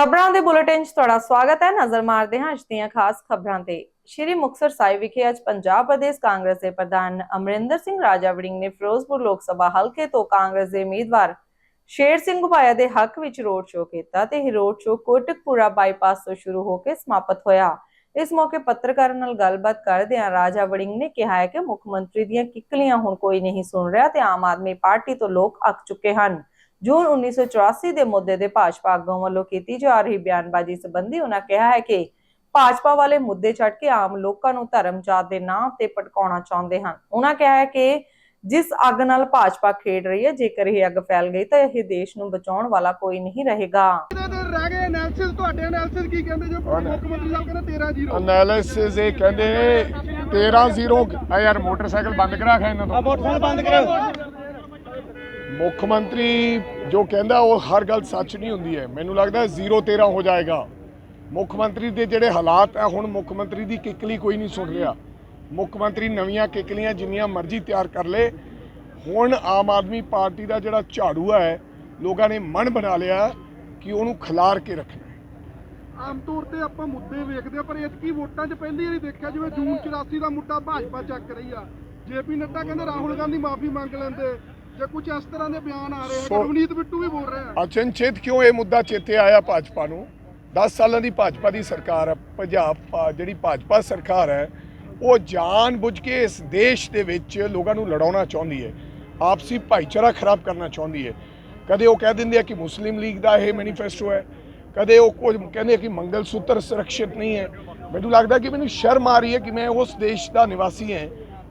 ਖਬਰਾਂ ਦੇ ਬੁਲੇਟਿਨ 'ਚ ਤੁਹਾਡਾ ਸਵਾਗਤ ਹੈ। ਨਜ਼ਰ ਮਾਰਦੇ ਹਾਂ ਅੱਜ ਦੀਆਂ ਖਾਸ ਖਬਰਾਂ ਤੇ। ਸ਼੍ਰੀ ਮੁਕਤਸਰ ਸਾਹਿਬ ਵਿਖੇ ਅੱਜ ਪੰਜਾਬ ਪ੍ਰਦੇਸ਼ ਕਾਂਗਰਸ ਦੇ ਪ੍ਰਧਾਨ ਅਮਰਿੰਦਰ ਸਿੰਘ ਰਾਜਾ ਵੜਿੰਗ ਨੇ ਫਿਰੋਜ਼ਪੁਰ ਲੋਕ ਸਭਾ ਹਲਕੇ ਤੋਂ ਕਾਂਗਰਸ ਦੇ ਉਮੀਦਵਾਰ ਸ਼ੇਰ ਸਿੰਘ ਘੁਬਾਇਆ ਦੇ ਹੱਕ ਵਿੱਚ ਰੋਡ ਸ਼ੋਅ ਕੀਤਾ ਤੇ ਇਹ ਰੋਡ ਸ਼ੋਅ ਕੋਟਕਪੂਰਾ ਬਾਈਪਾਸ ਤੋਂ ਸ਼ੁਰੂ ਹੋ ਕੇ ਸਮਾਪਤ ਹੋਇਆ। ਇਸ ਮੌਕੇ ਪੱਤਰਕਾਰਾਂ ਨਾਲ ਗੱਲਬਾਤ ਕਰਦਿਆਂ ਰਾਜਾ ਵੜਿੰਗ ਨੇ ਕਿਹਾ ਹੈ ਕਿ ਮੁੱਖ ਮੰਤਰੀ ਦੀਆਂ ਕਿੱਕਲੀਆਂ ਹੁਣ ਕੋਈ ਨਹੀਂ ਸੁਣ ਰਿਹਾ ਤੇ ਆਮ ਆਦਮੀ ਪਾਰਟੀ ਤੋਂ ਲੋਕ ਅੱਕ ਚੁੱਕੇ ਹਨ। ਜੂਨ 1984 ਦੇ ਮੁੱਦੇ ਦੇ ਭਾਜਪਾ ਆਗੂਆਂ ਵੱਲੋਂ ਕੀਤੀ ਜਾ ਰਹੀ ਬਿਆਨਬਾਜ਼ੀ ਸੰਬੰਧੀ ਉਹਨਾਂ ਕਿਹਾ ਹੈ ਕਿ ਭਾਜਪਾ ਵਾਲੇ ਮੁੱਦੇ ਛੱਡ ਕੇ ਆਮ ਲੋਕਾਂ ਨੂੰ ਧਰਮ ਜਾਤ ਦੇ ਨਾਂ ਤੇ ਭਟਕਾਉਣਾ ਚਾਹੁੰਦੇ ਹਨ। ਉਹਨਾਂ ਕਿਹਾ ਹੈ ਕਿ ਜਿਸ ਅੱਗ ਨਾਲ ਭਾਜਪਾ ਖੇਡ ਰਹੀ ਹੈ ਜੇਕਰ ਇਹ ਅੱਗ ਫੈਲ ਗਈ ਤਾਂ ਇਹ ਦੇਸ਼ ਨੂੰ ਬਚਾਉਣ ਵਾਲਾ ਕੋਈ ਨਹੀਂ ਰਹੇਗਾ। ਰਹਿ ਗਏ ਐਨਾਲਿਸਿਸ ਤੁਹਾਡੇ ਐਨਾਲਿਸਿਸ ਕੀ ਕਹਿੰਦੇ ਜੋ ਮੁੱਖ ਮੰਤਰੀ ਸਾਹਿਬ ਕਹਿੰਦੇ 13 ਜ਼ੀਰੋ। ਐਨਾਲਿਸਿਸ ਇਹ ਕਹਿੰਦੇ 13 ਜ਼ੀਰੋ ਆ ਯਾਰ ਮੋਟਰਸਾਈਕਲ ਬੰਦ ਕਰਾ ਖਾ ਇਹਨਾਂ ਤੋਂ ਮੋਟਰਸਾਈਕਲ ਬੰਦ ਕਰੋ ਮੁੱਖ ਮੰਤਰੀ ਜੋ ਕਹਿੰਦਾ ਉਹ ਹਰ ਗੱਲ ਸੱਚ ਨਹੀਂ ਹੁੰਦੀ ਹੈ। ਮੈਨੂੰ ਲੱਗਦਾ 0 13 ਹੋ ਜਾਏਗਾ। ਮੁੱਖ ਮੰਤਰੀ ਦੇ ਜਿਹੜੇ ਹਾਲਾਤ ਆ, ਹੁਣ ਮੁੱਖ ਮੰਤਰੀ ਦੀ ਕਿਕਲੀ ਕੋਈ ਨਹੀਂ ਸੁਣ ਰਿਹਾ। ਮੁੱਖ ਮੰਤਰੀ ਨਵੀਆਂ ਕਿਕਲੀਆਂ ਜਿੰਨੀਆਂ ਮਰਜ਼ੀ ਤਿਆਰ ਕਰ ਲੇ। ਹੁਣ ਆਮ ਆਦਮੀ ਪਾਰਟੀ ਦਾ ਜਿਹੜਾ ਝਾੜੂ ਹੈ ਲੋਕਾਂ ਨੇ ਮਨ ਬਣਾ ਲਿਆ ਕਿ ਉਹਨੂੰ ਖਿਲਾਰ ਕੇ ਰੱਖਣਾ। ਆਮ ਤੌਰ ਤੇ ਆਪਾਂ ਮੁੱਦੇ ਵੇਖਦੇ ਆ ਪਰ ਇਤਕੀ ਵੋਟਾਂ 'ਚ ਪਹਿਲੀ ਵਾਰੀ ਦੇਖਿਆ ਜਿਵੇਂ ਜੂਨ 84 ਦਾ ਮੁੱਦਾ ਭਾਜਪਾ ਚੱਕ ਰਹੀ ਆ। ਜੇਪੀ ਨੱਡਾ ਕਹਿੰਦੇ ਰਾਹੁਲ ਗਾਂਧੀ ਮਾਫੀ ਮੰਗ ਲੈਂਦੇ ਜੇ ਕੁਝ ਇਸ ਤਰ੍ਹਾਂ ਦੇ ਬਿਆਨ ਆ ਰਹੇ ਹੈ ਸੋ- ਰਵਨੀਤ ਬਿੱਟੂ ਵੀ ਬੋਲ ਰਹੇ ਆ ਅਚਨਚੇਤ ਕਿਉਂ ਇਹ ਮੁੱਦਾ ਚੇਤੇ ਆਇਆ ਭਾਜਪਾ ਨੂੰ? 10 ਸਾਲਾਂ ਦੀ ਭਾਜਪਾ ਦੀ ਸਰਕਾਰ ਹੈ ਪੰਜਾਬ ਜਿਹੜੀ ਭਾਜਪਾ ਸਰਕਾਰ ਹੈ ਉਹ ਜਾਣ ਬੁੱਝ ਕੇ ਇਸ ਦੇਸ਼ ਦੇ ਵਿੱਚ ਲੋਕਾਂ ਨੂੰ ਲੜਾਉਣਾ ਚਾਹੁੰਦੀ ਹੈ। ਆਪਸੀ ਭਾਈਚਾਰਾ ਖਰਾਬ ਕਰਨਾ ਚਾਹੁੰਦੀ ਹੈ। ਕਦੇ ਉਹ ਕਹਿ ਦਿੰਦੇ ਆ ਕਿ ਮੁਸਲਿਮ ਲੀਗ ਦਾ ਇਹ ਮੈਨੀਫੈਸਟੋ ਹੈ। ਕਦੇ ਉਹ ਕੁਝ ਕਹਿੰਦੇ ਆ ਕਿ ਮੰਗਲ ਸੂਤਰ ਸੁਰੱਖਿਅਤ ਨਹੀਂ ਹੈ। ਮੈਨੂੰ ਲੱਗਦਾ ਕਿ ਮੈਨੂੰ ਸ਼ਰਮ ਆ ਰਹੀ ਹੈ ਕਿ ਮੈਂ ਉਸ ਦੇਸ਼ ਦਾ ਨਿਵਾਸੀ ਹਾਂ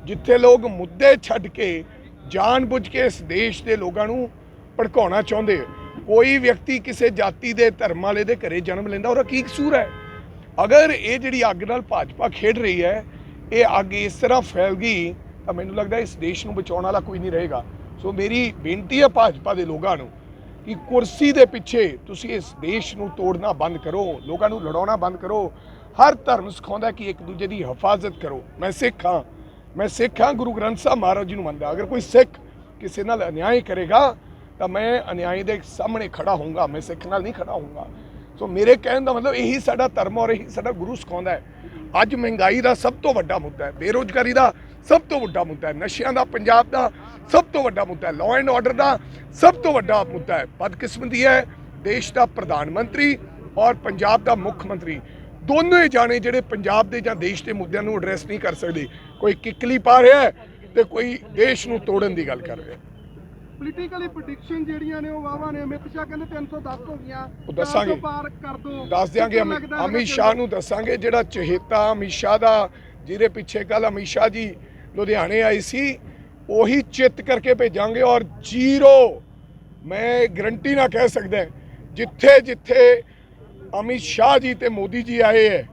ਜਿੱਥੇ ਲੋਕ ਮੁੱਦੇ ਛੱਡ ਕੇ ਜਾਣ ਬੁੱਝ ਕੇ ਇਸ ਦੇਸ਼ ਦੇ ਲੋਕਾਂ ਨੂੰ ਭੜਕਾਉਣਾ ਚਾਹੁੰਦੇ ਕੋਈ ਵਿਅਕਤੀ ਕਿਸੇ ਜਾਤੀ ਦੇ, ਧਰਮ ਵਾਲੇ ਦੇ ਘਰੇ ਜਨਮ ਲੈਂਦਾ, ਉਹਦਾ ਕੀ ਕਸੂਰ ਹੈ? ਅਗਰ ਇਹ ਜਿਹੜੀ ਅੱਗ ਨਾਲ ਭਾਜਪਾ ਖੇਡ ਰਹੀ ਹੈ, ਇਹ ਅੱਗ ਇਸ ਤਰ੍ਹਾਂ ਫੈਲ ਗਈ ਤਾਂ ਮੈਨੂੰ ਲੱਗਦਾ ਇਸ ਦੇਸ਼ ਨੂੰ ਬਚਾਉਣ ਵਾਲਾ ਕੋਈ ਨਹੀਂ ਰਹੇਗਾ। ਸੋ ਮੇਰੀ ਬੇਨਤੀ ਹੈ ਭਾਜਪਾ ਦੇ ਲੋਕਾਂ ਨੂੰ ਕਿ ਕੁਰਸੀ ਦੇ ਪਿੱਛੇ ਤੁਸੀਂ ਇਸ ਦੇਸ਼ ਨੂੰ ਤੋੜਨਾ ਬੰਦ ਕਰੋ, ਲੋਕਾਂ ਨੂੰ ਲੜਾਉਣਾ ਬੰਦ ਕਰੋ, ਹਰ ਧਰਮ ਸਿਖਾਉਂਦਾ ਕਿ ਇੱਕ ਦੂਜੇ ਦੀ ਹਿਫਾਜ਼ਤ ਕਰੋ। ਮੈਂ ਸਿੱਖ ਹਾਂ। ਮੈਂ ਸਿੱਖ ਹਾਂ, ਗੁਰੂ ਗ੍ਰੰਥ ਸਾਹਿਬ ਮਹਾਰਾਜ ਜੀ ਨੂੰ ਮੰਨਦਾ ਅਗਰ ਕੋਈ ਸਿੱਖ ਕਿਸੇ ਨਾਲ ਅਨਿਆਏ ਕਰੇਗਾ, ਤਾਂ ਮੈਂ ਅਨਿਆਈ ਦੇ ਸਾਹਮਣੇ ਖੜਾ ਹੋਊਂਗਾ, ਮੈਂ ਸਿੱਖ ਨਾਲ ਨਹੀਂ ਖੜਾ ਹੋਊਂਗਾ। ਸੋ ਮੇਰੇ ਕਹਿਣ ਦਾ ਮਤਲਬ ਇਹੀ ਸਾਡਾ ਧਰਮ ਔਰ ਇਹੀ ਸਾਡਾ ਗੁਰੂ ਸਿਖਾਉਂਦਾ ਹੈ। ਅੱਜ ਮਹਿੰਗਾਈ ਦਾ ਸਭ ਤੋਂ ਵੱਡਾ ਮੁੱਦਾ ਹੈ, ਬੇਰੋਜ਼ਗਾਰੀ ਦਾ ਸਭ ਤੋਂ ਵੱਡਾ ਮੁੱਦਾ ਹੈ, ਨਸ਼ਿਆਂ ਦਾ, ਪੰਜਾਬ ਦਾ ਸਭ ਤੋਂ ਵੱਡਾ ਮੁੱਦਾ ਹੈ ਲਾਅ ਐਂਡ ਆਰਡਰ ਦਾ ਸਭ ਤੋਂ ਵੱਡਾ ਮੁੱਦਾ ਹੈ। ਬਦਕਿਸਮਤੀ ਹੈ, ਦੇਸ਼ ਦਾ ਪ੍ਰਧਾਨ ਮੰਤਰੀ ਔਰ ਪੰਜਾਬ ਦਾ ਮੁੱਖ ਮੰਤਰੀ। ਦੋਨੋਂ ਹੀ ਜਾਣੇ ਜਿਹੜੇ ਪੰਜਾਬ ਦੇ ਜਾਂ ਦੇਸ਼ ਦੇ ਮੁੱਦਿਆਂ ਨੂੰ ਐਡਰੈਸ ਨਹੀਂ ਕਰ ਸਕਦੇ। ਕੋਈ ਕਿੱਕਲੀ ਪਾ ਰਿਹਾ ਤੇ ਕੋਈ ਦੇਸ਼ ਨੂੰ ਤੋੜਨ ਦੀ ਗੱਲ ਕਰ ਰਿਹਾ ਪੋਲੀਟੀਕਲੀ ਪ੍ਰੈਡਿਕਸ਼ਨ ਜਿਹੜੀਆਂ ਨੇ ਉਹ ਵਾਵਾ ਨੇ। ਅਮਿਤ ਸ਼ਾਹ ਕਹਿੰਦੇ 310 ਹੋ ਗਈਆਂ। ਉਹ ਦੱਸਾਂਗੇ। 400 ਪਾਰ ਕਰ ਦੋ। ਦੱਸ ਦਿਆਂਗੇ ਅਮਿਤ ਅਮਿਤ ਸ਼ਾਹ ਨੂੰ ਦੱਸਾਂਗੇ ਜਿਹੜਾ ਚਹੇਤਾ ਅਮਿਤ ਸ਼ਾਹ ਦਾ ਜਿਹਦੇ ਪਿੱਛੇ ਕੱਲ ਅਮਿਤ ਸ਼ਾਹ ਜੀ ਲੁਧਿਆਣੇ ਆਈ ਸੀ ਉਹੀ ਚਿੱਤ ਕਰਕੇ ਭੇਜਾਂਗੇ ਔਰ ਜ਼ੀਰੋ। ਮੈਂ ਗਰੰਟੀ ਨਾ ਕਹਿ ਸਕਦਾ ਜਿੱਥੇ ਜਿੱਥੇ ਅਮਿਤ ਸ਼ਾਹ ਜੀ ਤੇ ਮੋਦੀ ਜੀ ਆਏ ਹੈ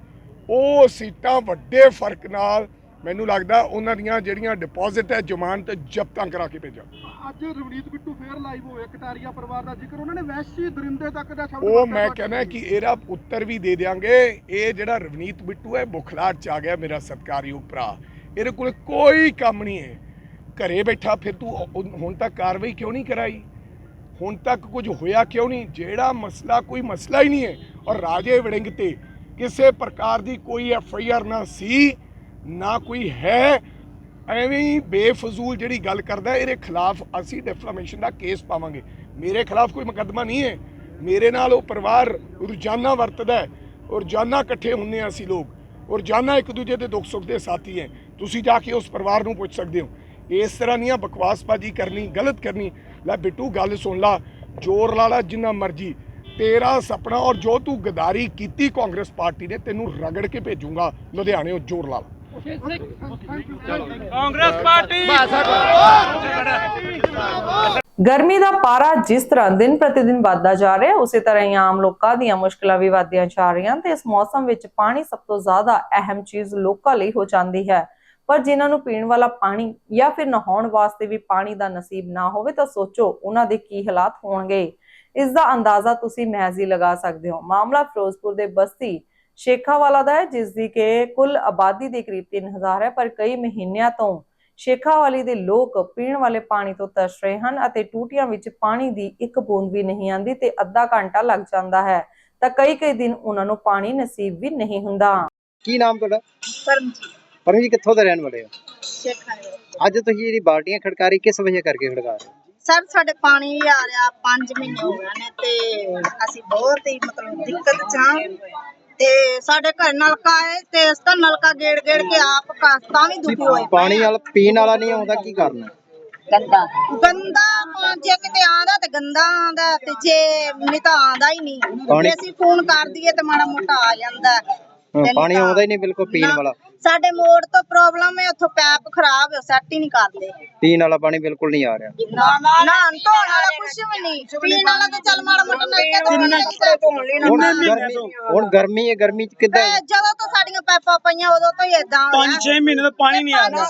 ਉਹ ਸੀਟਾਂ ਵੱਡੇ ਫ਼ਰਕ ਨਾਲ ਮੈਨੂੰ ਲੱਗਦਾ ਉਹਨਾਂ ਦੀਆਂ ਜਿਹੜੀਆਂ ਡਿਪੋਜ਼ਿਟ ਹੈ ਜ਼ਮਾਨਤ ਜ਼ਬਤਾਂ ਕਰਾ ਕੇ ਭੇਜਾਂ ਅੱਜ ਰਵਨੀਤ ਬਿੱਟੂ ਫੇਰ ਲਾਈਵ ਹੋਏ ਕਟਾਰੀਆ ਪਰਿਵਾਰ ਦਾ ਜ਼ਿਕਰ ਉਹਨਾਂ ਨੇ ਵੈਸ਼ੀ ਦਰਿੰਦੇ ਤੱਕ ਦਾ ਸ਼ਬਦ ਉਹ ਮੈਂ ਕਹਿੰਦਾ। ਕਿ ਇਹਦਾ ਉੱਤਰ ਵੀ ਦੇ ਦਿਆਂਗੇ। ਇਹ ਜਿਹੜਾ ਰਵਨੀਤ ਬਿੱਟੂ ਹੈ ਬੁਖਲਾਟ ਚ ਆ ਗਿਆ ਮੇਰਾ ਸਤਿਕਾਰਯੋਗ ਭਰਾ। ਇਹਦੇ ਕੋਲ ਕੋਈ ਕੰਮ ਨਹੀਂ ਹੈ। ਘਰੇ ਬੈਠਾ ਫਿਰ ਤੂੰ ਹੁਣ ਤੱਕ ਕਾਰਵਾਈ ਕਿਉਂ ਨਹੀਂ ਕਰਾਈ? ਹੁਣ ਤੱਕ ਕੁਝ ਹੋਇਆ ਕਿਉਂ ਨਹੀਂ? ਜਿਹੜਾ ਮਸਲਾ ਕੋਈ ਮਸਲਾ ਹੀ ਨਹੀਂ ਹੈ। ਔਰ ਰਾਜੇ ਵੜਿੰਗ ਤੇ ਕਿਸੇ ਪ੍ਰਕਾਰ ਦੀ ਕੋਈ ਐਫ ਆਈ ਆਰ ਨਾ ਸੀ। ਨਾ ਕੋਈ ਹੈ। ਐਵੇਂ ਹੀ ਬੇਫਜ਼ੂਲ ਜਿਹੜੀ ਗੱਲ ਕਰਦਾ ਇਹਦੇ ਖਿਲਾਫ ਅਸੀਂ ਡਿਫਲੇਮੇਸ਼ਨ ਦਾ ਕੇਸ ਪਾਵਾਂਗੇ। ਮੇਰੇ ਖਿਲਾਫ ਕੋਈ ਮੁਕੱਦਮਾ ਨਹੀਂ ਹੈ। ਮੇਰੇ ਨਾਲ ਉਹ ਪਰਿਵਾਰ ਰੋਜ਼ਾਨਾ ਵਰਤਦਾ ਹੈ। ਔਰ ਰੋਜ਼ਾਨਾ ਇਕੱਠੇ ਹੁੰਦੇ ਹਾਂ ਅਸੀਂ ਲੋਕ। ਔਰ ਰੋਜ਼ਾਨਾ ਇੱਕ ਦੂਜੇ ਦੇ ਦੁੱਖ ਸੁੱਖ ਦੇ ਸਾਥੀ ਹੈ। ਤੁਸੀਂ ਜਾ ਕੇ ਉਸ ਪਰਿਵਾਰ ਨੂੰ ਪੁੱਛ ਸਕਦੇ ਹੋ। ਇਸ ਤਰ੍ਹਾਂ ਦੀਆਂ ਬਕਵਾਸਬਾਜ਼ੀ ਕਰਨੀ, ਗਲਤ ਕਰਨੀ, ਲੈ ਬਿੱਟੂ ਗੱਲ ਸੁਣ ਲਾ। ਜ਼ੋਰ ਲਾ ਲਾ ਜਿੰਨਾ ਮਰਜ਼ੀ। ਤੇਰਾ ਸੁਪਨਾ ਔਰ ਜੋ ਤੂੰ ਗਦਾਰੀ ਕੀਤੀ ਕਾਂਗਰਸ ਪਾਰਟੀ ਨੇ, ਤੈਨੂੰ ਰਗੜ ਕੇ ਭੇਜੂਗਾ। ਉਹ ਜ਼ੋਰ ਲਾ ਲਾ। ਕਾਂਗਰਸ ਪਾਰਟੀ। ਗਰਮੀ ਦਾ ਪਾਰਾ ਜਿਸ ਤਰ੍ਹਾਂ ਦਿਨ ਪ੍ਰਤੀ ਵੱਧਦਾ ਜਾ ਰਿਹਾ ਹੈ ਉਸੇ ਤਰ੍ਹਾਂ ਹੀ ਆਮ ਲੋਕਾਂ ਦੀਆਂ ਮੁਸ਼ਕਲਾਂ ਵੀ ਵੱਧਦੀਆਂ ਜਾ ਰਹੀਆਂ ਤੇ ਇਸ ਮੌਸਮ ਵਿੱਚ ਪਾਣੀ ਸਭ ਤੋਂ ਜ਼ਿਆਦਾ ਅਹਿਮ ਚੀਜ਼ ਲੋਕਾਂ ਲਈ ਹੋ ਜਾਂਦੀ ਹੈ। ਪਰ ਜਿਨ੍ਹਾਂ ਨੂੰ ਪੀਣ ਵਾਲਾ ਪਾਣੀ ਜਾਂ ਫਿਰ ਨਹਾਉਣ ਵਾਸਤੇ ਵੀ ਪਾਣੀ ਦਾ ਨਸੀਬ ਨਾ ਹੋਵੇ ਤਾਂ ਸੋਚੋ ਉਹਨਾਂ ਦੇ ਕੀ ਹਾਲਾਤ ਹੋਣਗੇ। ਇਸ ਦਾ ਅੰਦਾਜ਼ਾ ਤੁਸੀਂ ਮਹਿਜ਼ ਹੀ ਲਗਾ ਸਕਦੇ ਹੋ। ਮਾਮਲਾ ਫਿਰੋਜ਼ਪੁਰ ਦੇ ਬਸਤੀ ਸ਼ੇਖਾਵਾਲਾ ਦਾ ਹੈ ਜਿਸ ਦੀ ਕਿ ਕੁੱਲ ਆਬਾਦੀ ਦੇ ਕਰੀਬ 3000 ਹੈ ਪਰ ਕਈ ਮਹੀਨਿਆਂ ਤੋਂ ਸ਼ੇਖਾਵਾਲੀ ਦੇ ਲੋਕ ਪੀਣ ਵਾਲੇ ਪਾਣੀ ਤੋਂ ਤਰਸ ਰਹੇ ਹਨ ਅਤੇ ਟੂਟੀਆਂ ਵਿੱਚ ਪਾਣੀ ਦੀ ਇੱਕ ਬੂੰਦ ਵੀ ਨਹੀਂ ਆਉਂਦੀ ਤੇ ਅੱਧਾ ਘੰਟਾ ਲੱਗ ਜਾਂਦਾ ਹੈ। ਤਾਂ ਕਈ ਕਈ ਦਿਨ ਉਹਨਾਂ ਨੂੰ ਪਾਣੀ ਨਸੀਬ ਵੀ ਨਹੀਂ ਹੁੰਦਾ। ਕੀ ਨਾਮ ਤੁਹਾਡਾ? ਪਰਮਜੀਤ। ਪਰਮ ਜੀ ਕਿੱਥੋਂ ਦੇ ਰਹਿਣ ਵਾਲੇ ਹੋ? ਸ਼ੇਖਾਂ ਦੇ ਅੱਜ ਤੁਸੀਂ ਜਿਹੜੀ ਬਾਲਟੀਆਂ ਖੜਕਾਰੀ ਕਿਸ ਵਜ੍ਹਾ ਕਰਕੇ ਖੜਕਾ ਰਹੇ ਹੋ? ਸਰ ਸਾਡੇ ਪਾਣੀ ਵੀ ਆ ਰਿਹਾ 5 ਮਹੀਨੇ ਹੋ ਗਏ ਨੇ ਤੇ ਅਸੀਂ ਬਹੁਤ ਹੀ ਮਤਲਬ ਦਿੱਕਤ ਚ ਹਾਂ। ਤੇ ਸਾਡੇ ਘਰ ਨਲਕਾ ਹੈ ਤੇ ਇਸ ਦਾ ਨਲਕਾ ਗੇੜ ਗੇੜ ਕੇ ਆਪ ਕ- ਤਾਂ ਵੀ ਦੁਖੀ ਹੋਏ ਪਾਣੀ। ਵਾਲਾ ਪੀਣ ਵਾਲਾ ਨਹੀਂ ਆਉਂਦਾ ਕੀ ਕਰਨਾ ਗੰਦਾ ਪਾ- ਜੇ ਕਿਤੇ ਆਂਦਾ ਤੇ ਗੰਦਾ ਆਂਦਾ ਤੇ ਜੇ ਨਹੀਂ ਤਾਂ ਆਂਦਾ ਹੀ ਨਹੀਂ ਪਾਣੀ- ਜੇ ਅਸੀਂ ਫੋਨ ਕਰ ਦਈਏ ਤੇ ਮਾੜਾ ਮੋਟਾ ਆ ਜਾਂਦਾ ਹੈ। ਪਾਣੀ ਤਾਂ- ਆਉਂਦਾ ਹੀ ਨਹੀਂ ਬਿਲਕੁਲ ਪੀਣ ਨਾ, ਵਾਲਾ ਸਾਡੇ ਮੋੜ ਤੋਂ ਪ੍ਰੋਬਲਮ ਹੈ ਉੱਥੋਂ ਪੈਪ ਖਰਾਬ ਹੈ ਸੈੱਟ ਹੀ ਨਹੀਂ ਕਰਦੇ। ਪੀਣ ਵਾਲਾ ਪਾਣੀ ਬਿਲਕੁਲ ਨਹੀਂ ਆ ਰਿਹਾ। ਨਾ ਨਾ ਧੋਣ ਵਾਲਾ ਕੁਛ ਵੀ ਨਹੀਂ। ਪੀਣ ਵਾਲਾ ਤਾਂ ਚੱਲ ਮਾੜਾ ਮੋਟਾ ਨਲਕੇ ਤੋਂ ਪਾਣੀ ਹੁਣ ਗਰਮੀ ਹੁਣ ਗਰਮੀ ਹੈ ਗਰਮੀ ਚ ਕਿੱਦਾਂ ਜਦੋਂ ਤੋਂ ਸਾਡੀਆਂ ਪੈਪਾਂ ਪਈਆਂ ਉਦੋਂ ਤੋਂ ਹੀ ਇਦਾਂ ਪੰਜ ਛੇ ਮਹੀਨੇ ਤੋਂ ਪਾਣੀ ਨਹੀਂ ਆ ਰਿਹਾ।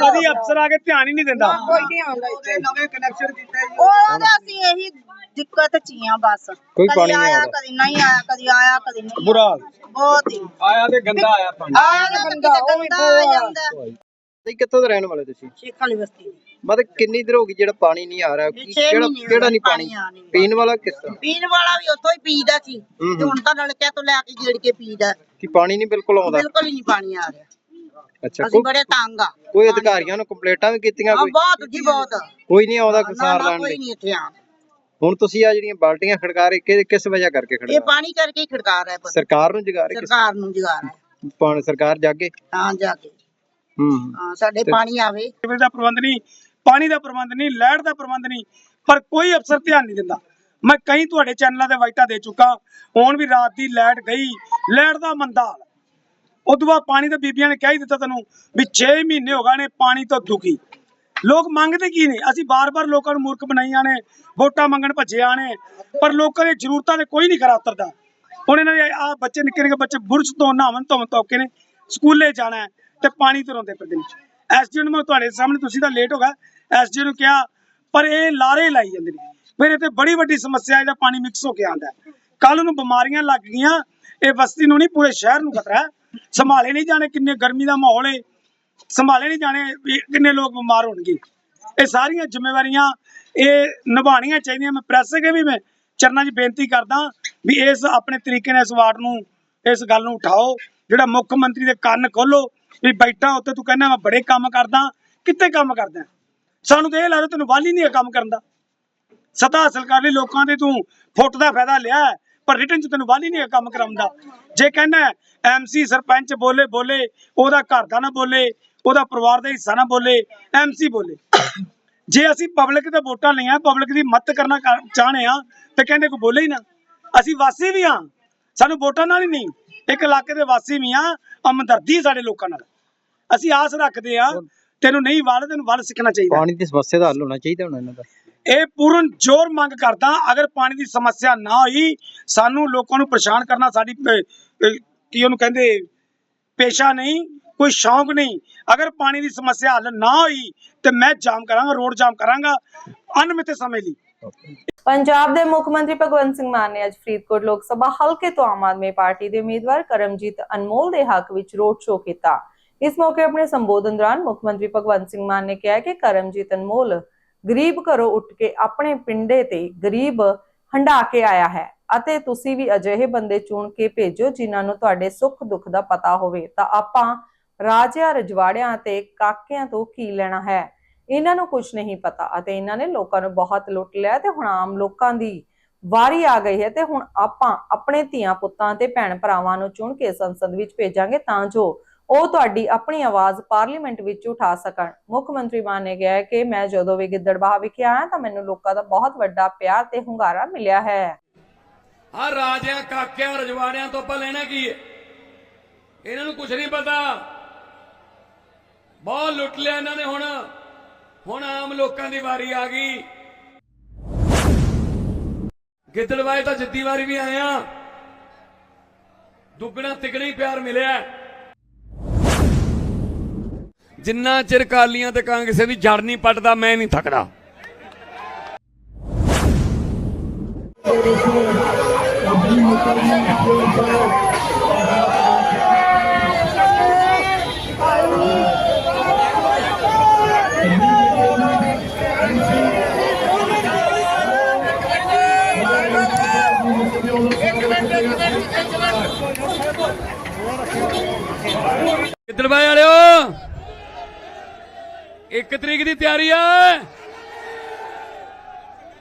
ਕਦੀ ਅਫਸਰ ਆ ਕੇ ਧਿਆਨ ਹੀ ਨਹੀਂ ਦਿੰਦਾ। ਕੋਈ ਨਹੀਂ ਆਉਂਦਾ ਇੱਥੇ। ਨਵੇਂ ਕਨੈਕਸ਼ਨ ਦਿੱਤੇ ਜੀ। ਉਹਦਾ ਅਸੀਂ ਇਹੀ ਦਿੱਕਤ ਚ ਹੀ ਆ ਬਸ। ਕੋਈ ਕਦੀ ਪਾਣੀ ਨਹੀਂ ਆਇਆ। ਕਦੀ ਨਹੀਂ ਆਇਆ ਕਦੀ ਆਇਆ ਕਦੀ ਨਹੀਂ ਬੁਰਾ ਹਾਲ। ਬਹੁਤ ਹੀ। ਆਇਆ ਤੇ ਗੰਦਾ ਆਇਆ ਪਾਣੀ। ਆਇਆ ਤਾਂ ਕਿਤੇ ਗੰਦਾ ਆ ਜਾਂਦਾ। ਤੁਸੀਂ ਕਿੱਥੋਂ ਦੇ ਰਹਿਣ ਵਾਲੇ ਤੁਸੀਂ? ਸ਼ੇਖ ਵਾਲੀ ਬਸਤੀ ਮਤਲਬ ਕਿੰਨੀ ਦੇਰ ਹੋ ਗਈ ਜਿਹੜਾ ਪਾਣੀ ਨਹੀਂ ਆ ਰਿਹਾ? ਕਿਹੜਾ ਕਿਹੜਾ ਨਹੀਂ ਪਾਣੀ? ਪਾਣੀ ਵਾਲਾ ਕਿਸ ਤਰ੍ਹਾਂ? ਪੀਣ ਵਾਲਾ ਵੀ ਉੱਥੋਂ ਹੀ ਪੀਦਾ ਸੀ। ਤੇ ਹੁਣ ਤਾਂ ਨਲਕਿਆਂ ਤੋਂ ਲੈ ਕੇ ਗੇੜ ਕੇ ਪੀਦਾ। ਕਿ ਪਾਣੀ ਨਹੀਂ ਬਿਲਕੁਲ ਆਉਂਦਾ? ਬਿਲਕੁਲ ਹੀ ਨਹੀਂ ਪਾਣੀ ਆ ਰਿਹਾ। ਅੱਛਾ ਅਸੀਂ ਕੋਈ ਬੜੇ ਤੰਗ ਆ। ਕੋਈ ਅਧਿਕਾਰੀਆਂ ਨੂੰ ਕੰਪਲੇਂਟਾਂ ਵੀ ਕੀਤੀਆਂ ਹਾਂ ਕੋਈ? ਬਹੁਤ ਜੀ ਬਹੁਤ। ਕੋਈ ਨਹੀਂ ਆਉਂਦਾ ਨਾ ਕਿਸਾਰ ਨਾ ਲੈਣ ਕੋਈ ਨਹੀਂ ਇੱਥੇ ਆ ਹੁਣ ਤੁਸੀਂ ਆ ਜਿਹੜੀਆਂ ਬਾਲਟੀਆਂ ਖੜਕਾ ਰਹੇ ਕਿ- ਕਿਸ ਵਜ੍ਹਾ ਕਰਕੇ ਇਹ ਖੜਕਾ ਪਾਣੀ ਕਰਕੇ ਹੀ ਖੜਕਾ ਰਿਹਾ ਪੁੱਤ। ਸਰਕਾਰ ਨੂੰ ਜਗਾ ਰਹੇ ਕਿਸ ਸਰਕਾਰ ਨੂੰ ਜਗਾ ਰਿਹਾ। ਪਾਣੀ ਸਰਕਾਰ ਜਾਗੇ? ਤਾਂ ਜਾ ਕੇ ਹੂੰ। ਹਾਂ ਸਾਡੇ ਪਾਣੀ ਆਵੇ। ਸੀਵਰੇਜ ਦਾ ਪ੍ਰਬੰਧ ਨਹੀਂ ਪਾਣੀ ਦਾ ਪ੍ਰਬੰਧ ਨਹੀਂ ਲਾਈਟ ਦਾ ਪ੍ਰਬੰਧ ਨਹੀਂ ਪਰ ਕੋਈ ਅਫਸਰ ਧਿਆਨ ਨਹੀਂ ਦਿੰਦਾ। ਮੈਂ ਕਈ ਤੁਹਾਡੇ ਚੈਨਲਾਂ ਤੇ ਵਾਈਟਾਂ ਦੇ ਚੁੱਕਾ ਹੁਣ ਵੀ ਰਾਤ ਦੀ ਲਾਈਟ ਗਈ ਲਾਈਟ ਦਾ ਮੰਦਾ ਹਾਲ ਉਦੋਂ ਬਾਅਦ ਪਾਣੀ ਤਾਂ ਬੀਬੀਆਂ ਨੇ ਕਹਿ ਹੀ ਦਿੱਤਾ ਤੈਨੂੰ ਵੀ 6 ਮਹੀਨੇ ਹੋ ਗਏ ਨੇ ਪਾਣੀ ਤੋਂ ਦੁਖੀ। ਲੋਕ ਮੰਗਦੇ ਕੀ ਨੇ? ਅਸੀਂ ਬਾਰ-ਬਾਰ ਲੋਕਾਂ ਨੂੰ ਮੂਰਖ ਬਣਾਈਆਂ ਨੇ, ਵੋਟਾਂ ਮੰਗਣ ਭੱਜੇ ਆਣੇ ਪਰ ਲੋਕਾਂ ਦੀਆਂ ਜ਼ਰੂਰਤਾਂ ਤੇ ਕੋਈ ਨਹੀਂ ਖਰਾ ਉਤਰਦਾ। ਹੁਣ ਇਹਨਾਂ ਦੇ ਆ ਬੱਚੇ ਨਿੱਕੇ ਨਿੱਕੇ ਬੱਚੇ ਬੁਰਸ਼ ਤੋਂ ਨਹਾਵਣ ਧੋਵਣ ਧੋਕੇ ਨੇ, ਸਕੂਲੇ ਜਾਣਾ ਹੈ ਤੇ ਪਾਣੀ ਤੋਂ ਰੋਂਦੇ ਫਿਰਦੇ ਨੇ। ਐਸਡੀ ਨੂੰ ਮੈਂ ਤੁਹਾਡੇ ਸਾਹਮਣੇ ਤੁਸੀਂ ਤਾਂ ਲੇਟ ਹੋ ਗਏ। ਐਸਡੀ ਨੂੰ ਕਿਹਾ, ਪਰ ਇਹ ਲਾਰੇ ਲਾਈ ਜਾਂਦੇ ਨੇ। ਫਿਰ ਇਹ ਤੇ ਬੜੀ ਵੱਡੀ ਸਮੱਸਿਆ ਇਹਦਾ ਪਾਣੀ ਮਿਕਸ ਹੋ ਕੇ ਆਂਦਾ ਕੱਲ ਨੂੰ ਬਿਮਾਰੀਆਂ ਲੱਗ ਗਈਆਂ, ਇਹ ਬਸਤੀ ਨੂੰ ਨਹੀਂ, ਪੂਰੇ ਸ਼ਹਿਰ ਨੂੰ ਖਤਰਾ ਹੈ। ਸੰਭਾਲੇ ਨਹੀਂ ਜਾਣੇ ਕਿੰਨੇ ਗਰਮੀ ਦਾ ਮਾਹੌਲ ਹੈ। ਸੰਭਾਲੇ ਨਹੀਂ ਜਾਣੇ, ਵੀ ਕਿੰਨੇ ਲੋਕ ਬਿਮਾਰ ਹੋਣਗੇ। ਇਹ ਸਾਰੀਆਂ ਜ਼ਿੰਮੇਵਾਰੀਆਂ, ਇਹ ਨਿਭਾਉਣੀਆਂ ਚਾਹੀਦੀਆਂ। ਮੈਂ ਪ੍ਰੈਸ ਕੇ ਵੀ ਮੈਂ ਚਰਨਾਂ 'ਚ ਬੇਨਤੀ ਕਰਦਾ ਵੀ ਇਸ ਆਪਣੇ ਤਰੀਕੇ ਨਾਲ ਇਸ ਵਾਰਡ ਨੂੰ, ਇਸ ਗੱਲ ਨੂੰ ਉਠਾਓ। ਜਿਹੜਾ ਮੁੱਖ ਮੰਤਰੀ ਦੇ ਕੰਨ ਖੋਲੋ ਵੀ ਬੈਠਾ ਉੱਤੇ ਤੂੰ ਕਹਿੰਦਾ ਮੈਂ ਬੜੇ ਕੰਮ ਕਰਦਾ, ਕਿੱਥੇ ਕੰਮ ਕਰਦਾ ਸਾਨੂੰ ਤਾਂ ਇਹ ਲੱਗਦਾ ਤੈਨੂੰ ਵਾਲੀ ਨਹੀਂ ਹੈ ਕੰਮ ਕਰਨ ਦਾ। ਸਤਾ ਹਾਸਲ ਕਰ ਲਈ ਲੋਕਾਂ ਦੇ ਤੂੰ, ਫੁੱਟ ਦਾ ਫਾਇਦਾ ਲਿਆ ਪਰ ਰਿਟਨ ਚ ਤੈਨੂੰ ਵਾਲੀ ਨਹੀਂ ਹੈ ਕੰਮ ਕਰਾਉਂਦਾ ਜੇ ਕਹਿੰਦਾ ਐਮਸੀ ਸਰਪੰਚ ਬੋਲੇ ਬੋਲੇ ਉਹਦਾ ਘਰ ਦਾ ਨਾ ਬੋਲੇ ਉਹਦਾ ਪਰਿਵਾਰ ਦਾ ਹਿੱਸਾ ਨਾ ਬੋਲੇ ਐਮਸੀ ਬੋਲੇ। ਜੇ ਅਸੀਂ ਪਬਲਿਕ ਤੇ ਵੋਟਾਂ ਲਈਆਂ ਪਬਲਿਕ ਦੀ ਮਦਦ ਕਰਨਾ ਕਰ- ਚਾਹੁੰਦੇ ਆ ਤੇ ਕਹਿੰਦੇ ਕੋਈ ਬੋਲੇ ਹੀ ਨਾ। ਅਸੀਂ ਵਾਸੀ ਵੀ ਆ ਸਾਨੂੰ ਵੋਟਾਂ ਨਾਲ ਹੀ ਨਹੀਂ। ਇੱਕ ਇਲਾਕੇ ਦੇ ਵਾਸੀ ਵੀ ਆ ਹਮਦਰਦੀ ਸਾਡੇ ਲੋਕਾਂ ਨਾਲ। ਅਸੀਂ ਆਸ ਰੱਖਦੇ ਆ ਤੈਨੂੰ ਨਹੀਂ ਵੱਲ ਤੈਨੂੰ ਵੱਲ ਸਿੱਖਣਾ ਚਾਹੀਦਾ। ਪਾਣੀ ਦੀ ਸਮੱਸਿਆ ਦਾ ਹੱਲ ਹੋਣਾ ਚਾਹੀਦਾ ਹੁਣ ਇਹਨਾਂ ਦਾ। ਇਹ ਪੂਰਨ ਜ਼ੋਰ ਮੰਗ ਕਰਦਾ ਅਗਰ ਪਾਣੀ ਦੀ ਸਮੱਸਿਆ ਨਾ ਹੋਈ ਸਾਨੂੰ ਲੋਕਾਂ ਨੂੰ ਪਰੇਸ਼ਾਨ ਕਰਨਾ ਸਾਡੀ ਕੀ ਉਹਨੂੰ ਕਹਿੰਦੇ ਪੇਸ਼ਾ ਨਹੀਂ। ਕੋਈ ਸ਼ੌਂਕ ਨਹੀਂ। ਅਗਰ ਪਾਣੀ ਦੀ ਸਮੱਸਿਆ ਹੱਲ ਨਾ ਹੋਈ, ਤੇ ਮੈਂ ਜਾਮ ਕਰਾਂਗਾ, ਰੋਡ ਜਾਮ ਕਰਾਂਗਾ ਅਨਮਿੱਥੇ ਸਮੇਂ ਲਈ। ਪੰਜਾਬ ਦੇ ਮੁੱਖ ਮੰਤਰੀ ਭਗਵੰਤ ਸਿੰਘ ਮਾਨ ਨੇ ਅੱਜ ਫਰੀਦਕੋਟ ਲੋਕ ਸਭਾ ਹਲਕੇ ਤੋਂ ਆਮ ਆਦਮੀ ਪਾਰਟੀ ਦੇ ਉਮੀਦਵਾਰ ਕਰਮਜੀਤ ਅਨਮੋਲ ਦੇ ਹੱਕ ਵਿੱਚ ਰੋਡ ਸ਼ੋਅ ਕੀਤਾ। ਇਸ ਮੌਕੇ ਆਪਣੇ ਸੰਬੋਧਨ ਦੌਰਾਨ ਮੁੱਖ ਮੰਤਰੀ ਭਗਵੰਤ ਸਿੰਘ ਮਾਨ ਨੇ ਕਿਹਾ ਕਿ ਕਰਮਜੀਤ ਅਨਮੋਲ ਗਰੀਬ ਘਰੋਂ ਉੱਠ ਕੇ ਆਪਣੇ ਪਿੰਡੇ ਤੇ ਗਰੀਬ ਹੰਡਾ ਕੇ ਆਇਆ ਹੈ ਅਤੇ ਤੁਸੀਂ ਵੀ ਅਜਿਹੇ ਬੰਦੇ ਚੁਣ ਕੇ ਭੇਜੋ ਜਿਨ੍ਹਾਂ ਨੂੰ ਤੁਹਾਡੇ ਸੁੱਖ ਦੁੱਖ ਦਾ ਪਤਾ ਹੋਵੇ, ਤਾਂ ਆਪਾਂ ਰਾਜਿਆਂ, ਰਜਵਾੜਿਆਂ ਤੇ ਕਾਕਿਆਂ ਤੋਂ ਕੀ ਲੈਣਾ ਹੈ? ਇਹਨਾਂ ਨੂੰ ਕੁਝ ਨਹੀਂ ਪਤਾ ਅਤੇ ਇਹਨਾਂ ਨੇ ਲੋਕਾਂ ਨੂੰ ਬਹੁਤ ਲੁੱਟ ਲਿਆ ਤੇ ਹੁਣ ਆਮ ਲੋਕਾਂ ਦੀ ਵਾਰੀ ਆ ਗਈ ਹੈ ਤੇ ਹੁਣ ਆਪਾਂ ਆਪਣੇ ਧੀਆਂ ਪੁੱਤਾਂ ਤੇ ਭੈਣ ਭਰਾਵਾਂ ਨੂੰ ਚੁਣ ਕੇ ਸੰਸਦ ਵਿੱਚ ਭੇਜਾਂਗੇ ਤਾਂ ਜੋ ਉਹ ਤੁਹਾਡੀ ਆਪਣੀ ਆਵਾਜ਼ ਪਾਰਲੀਮੈਂਟ ਵਿੱਚ ਉਠਾ ਸਕਣ। ਮੁੱਖ ਮੰਤਰੀ ਮਾਨ ਨੇ ਕਿਹਾ ਕਿ ਮੈਂ ਜਦੋਂ ਵੀ ਗਿੱਦੜਬਾਹਾ ਵਿਖੇ ਆਇਆ ਤਾਂ ਮੈਨੂੰ ਲੋਕਾਂ ਦਾ ਬਹੁਤ ਵੱਡਾ ਪਿਆਰ ਤੇ ਹੁੰਗਾਰਾ ਮਿਲਿਆ ਹੈ। ਆ ਰਾਜਿਆਂ, ਕਾਕਿਆਂ, ਰਜਵਾੜਿਆਂ ਤੋਂ ਆਪਾਂ ਲੈਣਾ ਕੀ ਹੈ? ਇਹਨਾਂ ਨੂੰ ਕੁਝ ਨਹੀਂ ਪਤਾ। ਬਹੁਤ ਲੁੱਟ ਲਿਆ ਇਹਨਾਂ ਨੇ ਹੁਣ। ਹੁਣ ਆਮ ਲੋਕਾਂ ਦੀ ਵਾਰੀ ਆ ਗਈ। ਗਿੱਦੜਵਾਏ ਤਾਂ ਜਿੱਦੀ ਵਾਰੀ ਵੀ ਆਇਆ ਦੁੱਗਣਾ ਤਿਗਣਾ ਹੀ ਪਿਆਰ ਮਿਲਿਆ। ਜਿੰਨਾ ਚਿਰ ਕਾਲੀਆਂ ਤੇ ਕਾਂਗਰਸੇ ਦੀ ਜੜ ਨਹੀਂ ਪੱਟਦਾ, ਮੈਂ ਨਹੀਂ ਥੱਕਦਾ। ਕਿੱਦਣ ਬਾਈ ਵਾਲਿਓ ਇੱਕ ਤਰੀਕ ਦੀ ਤਿਆਰੀ ਆ।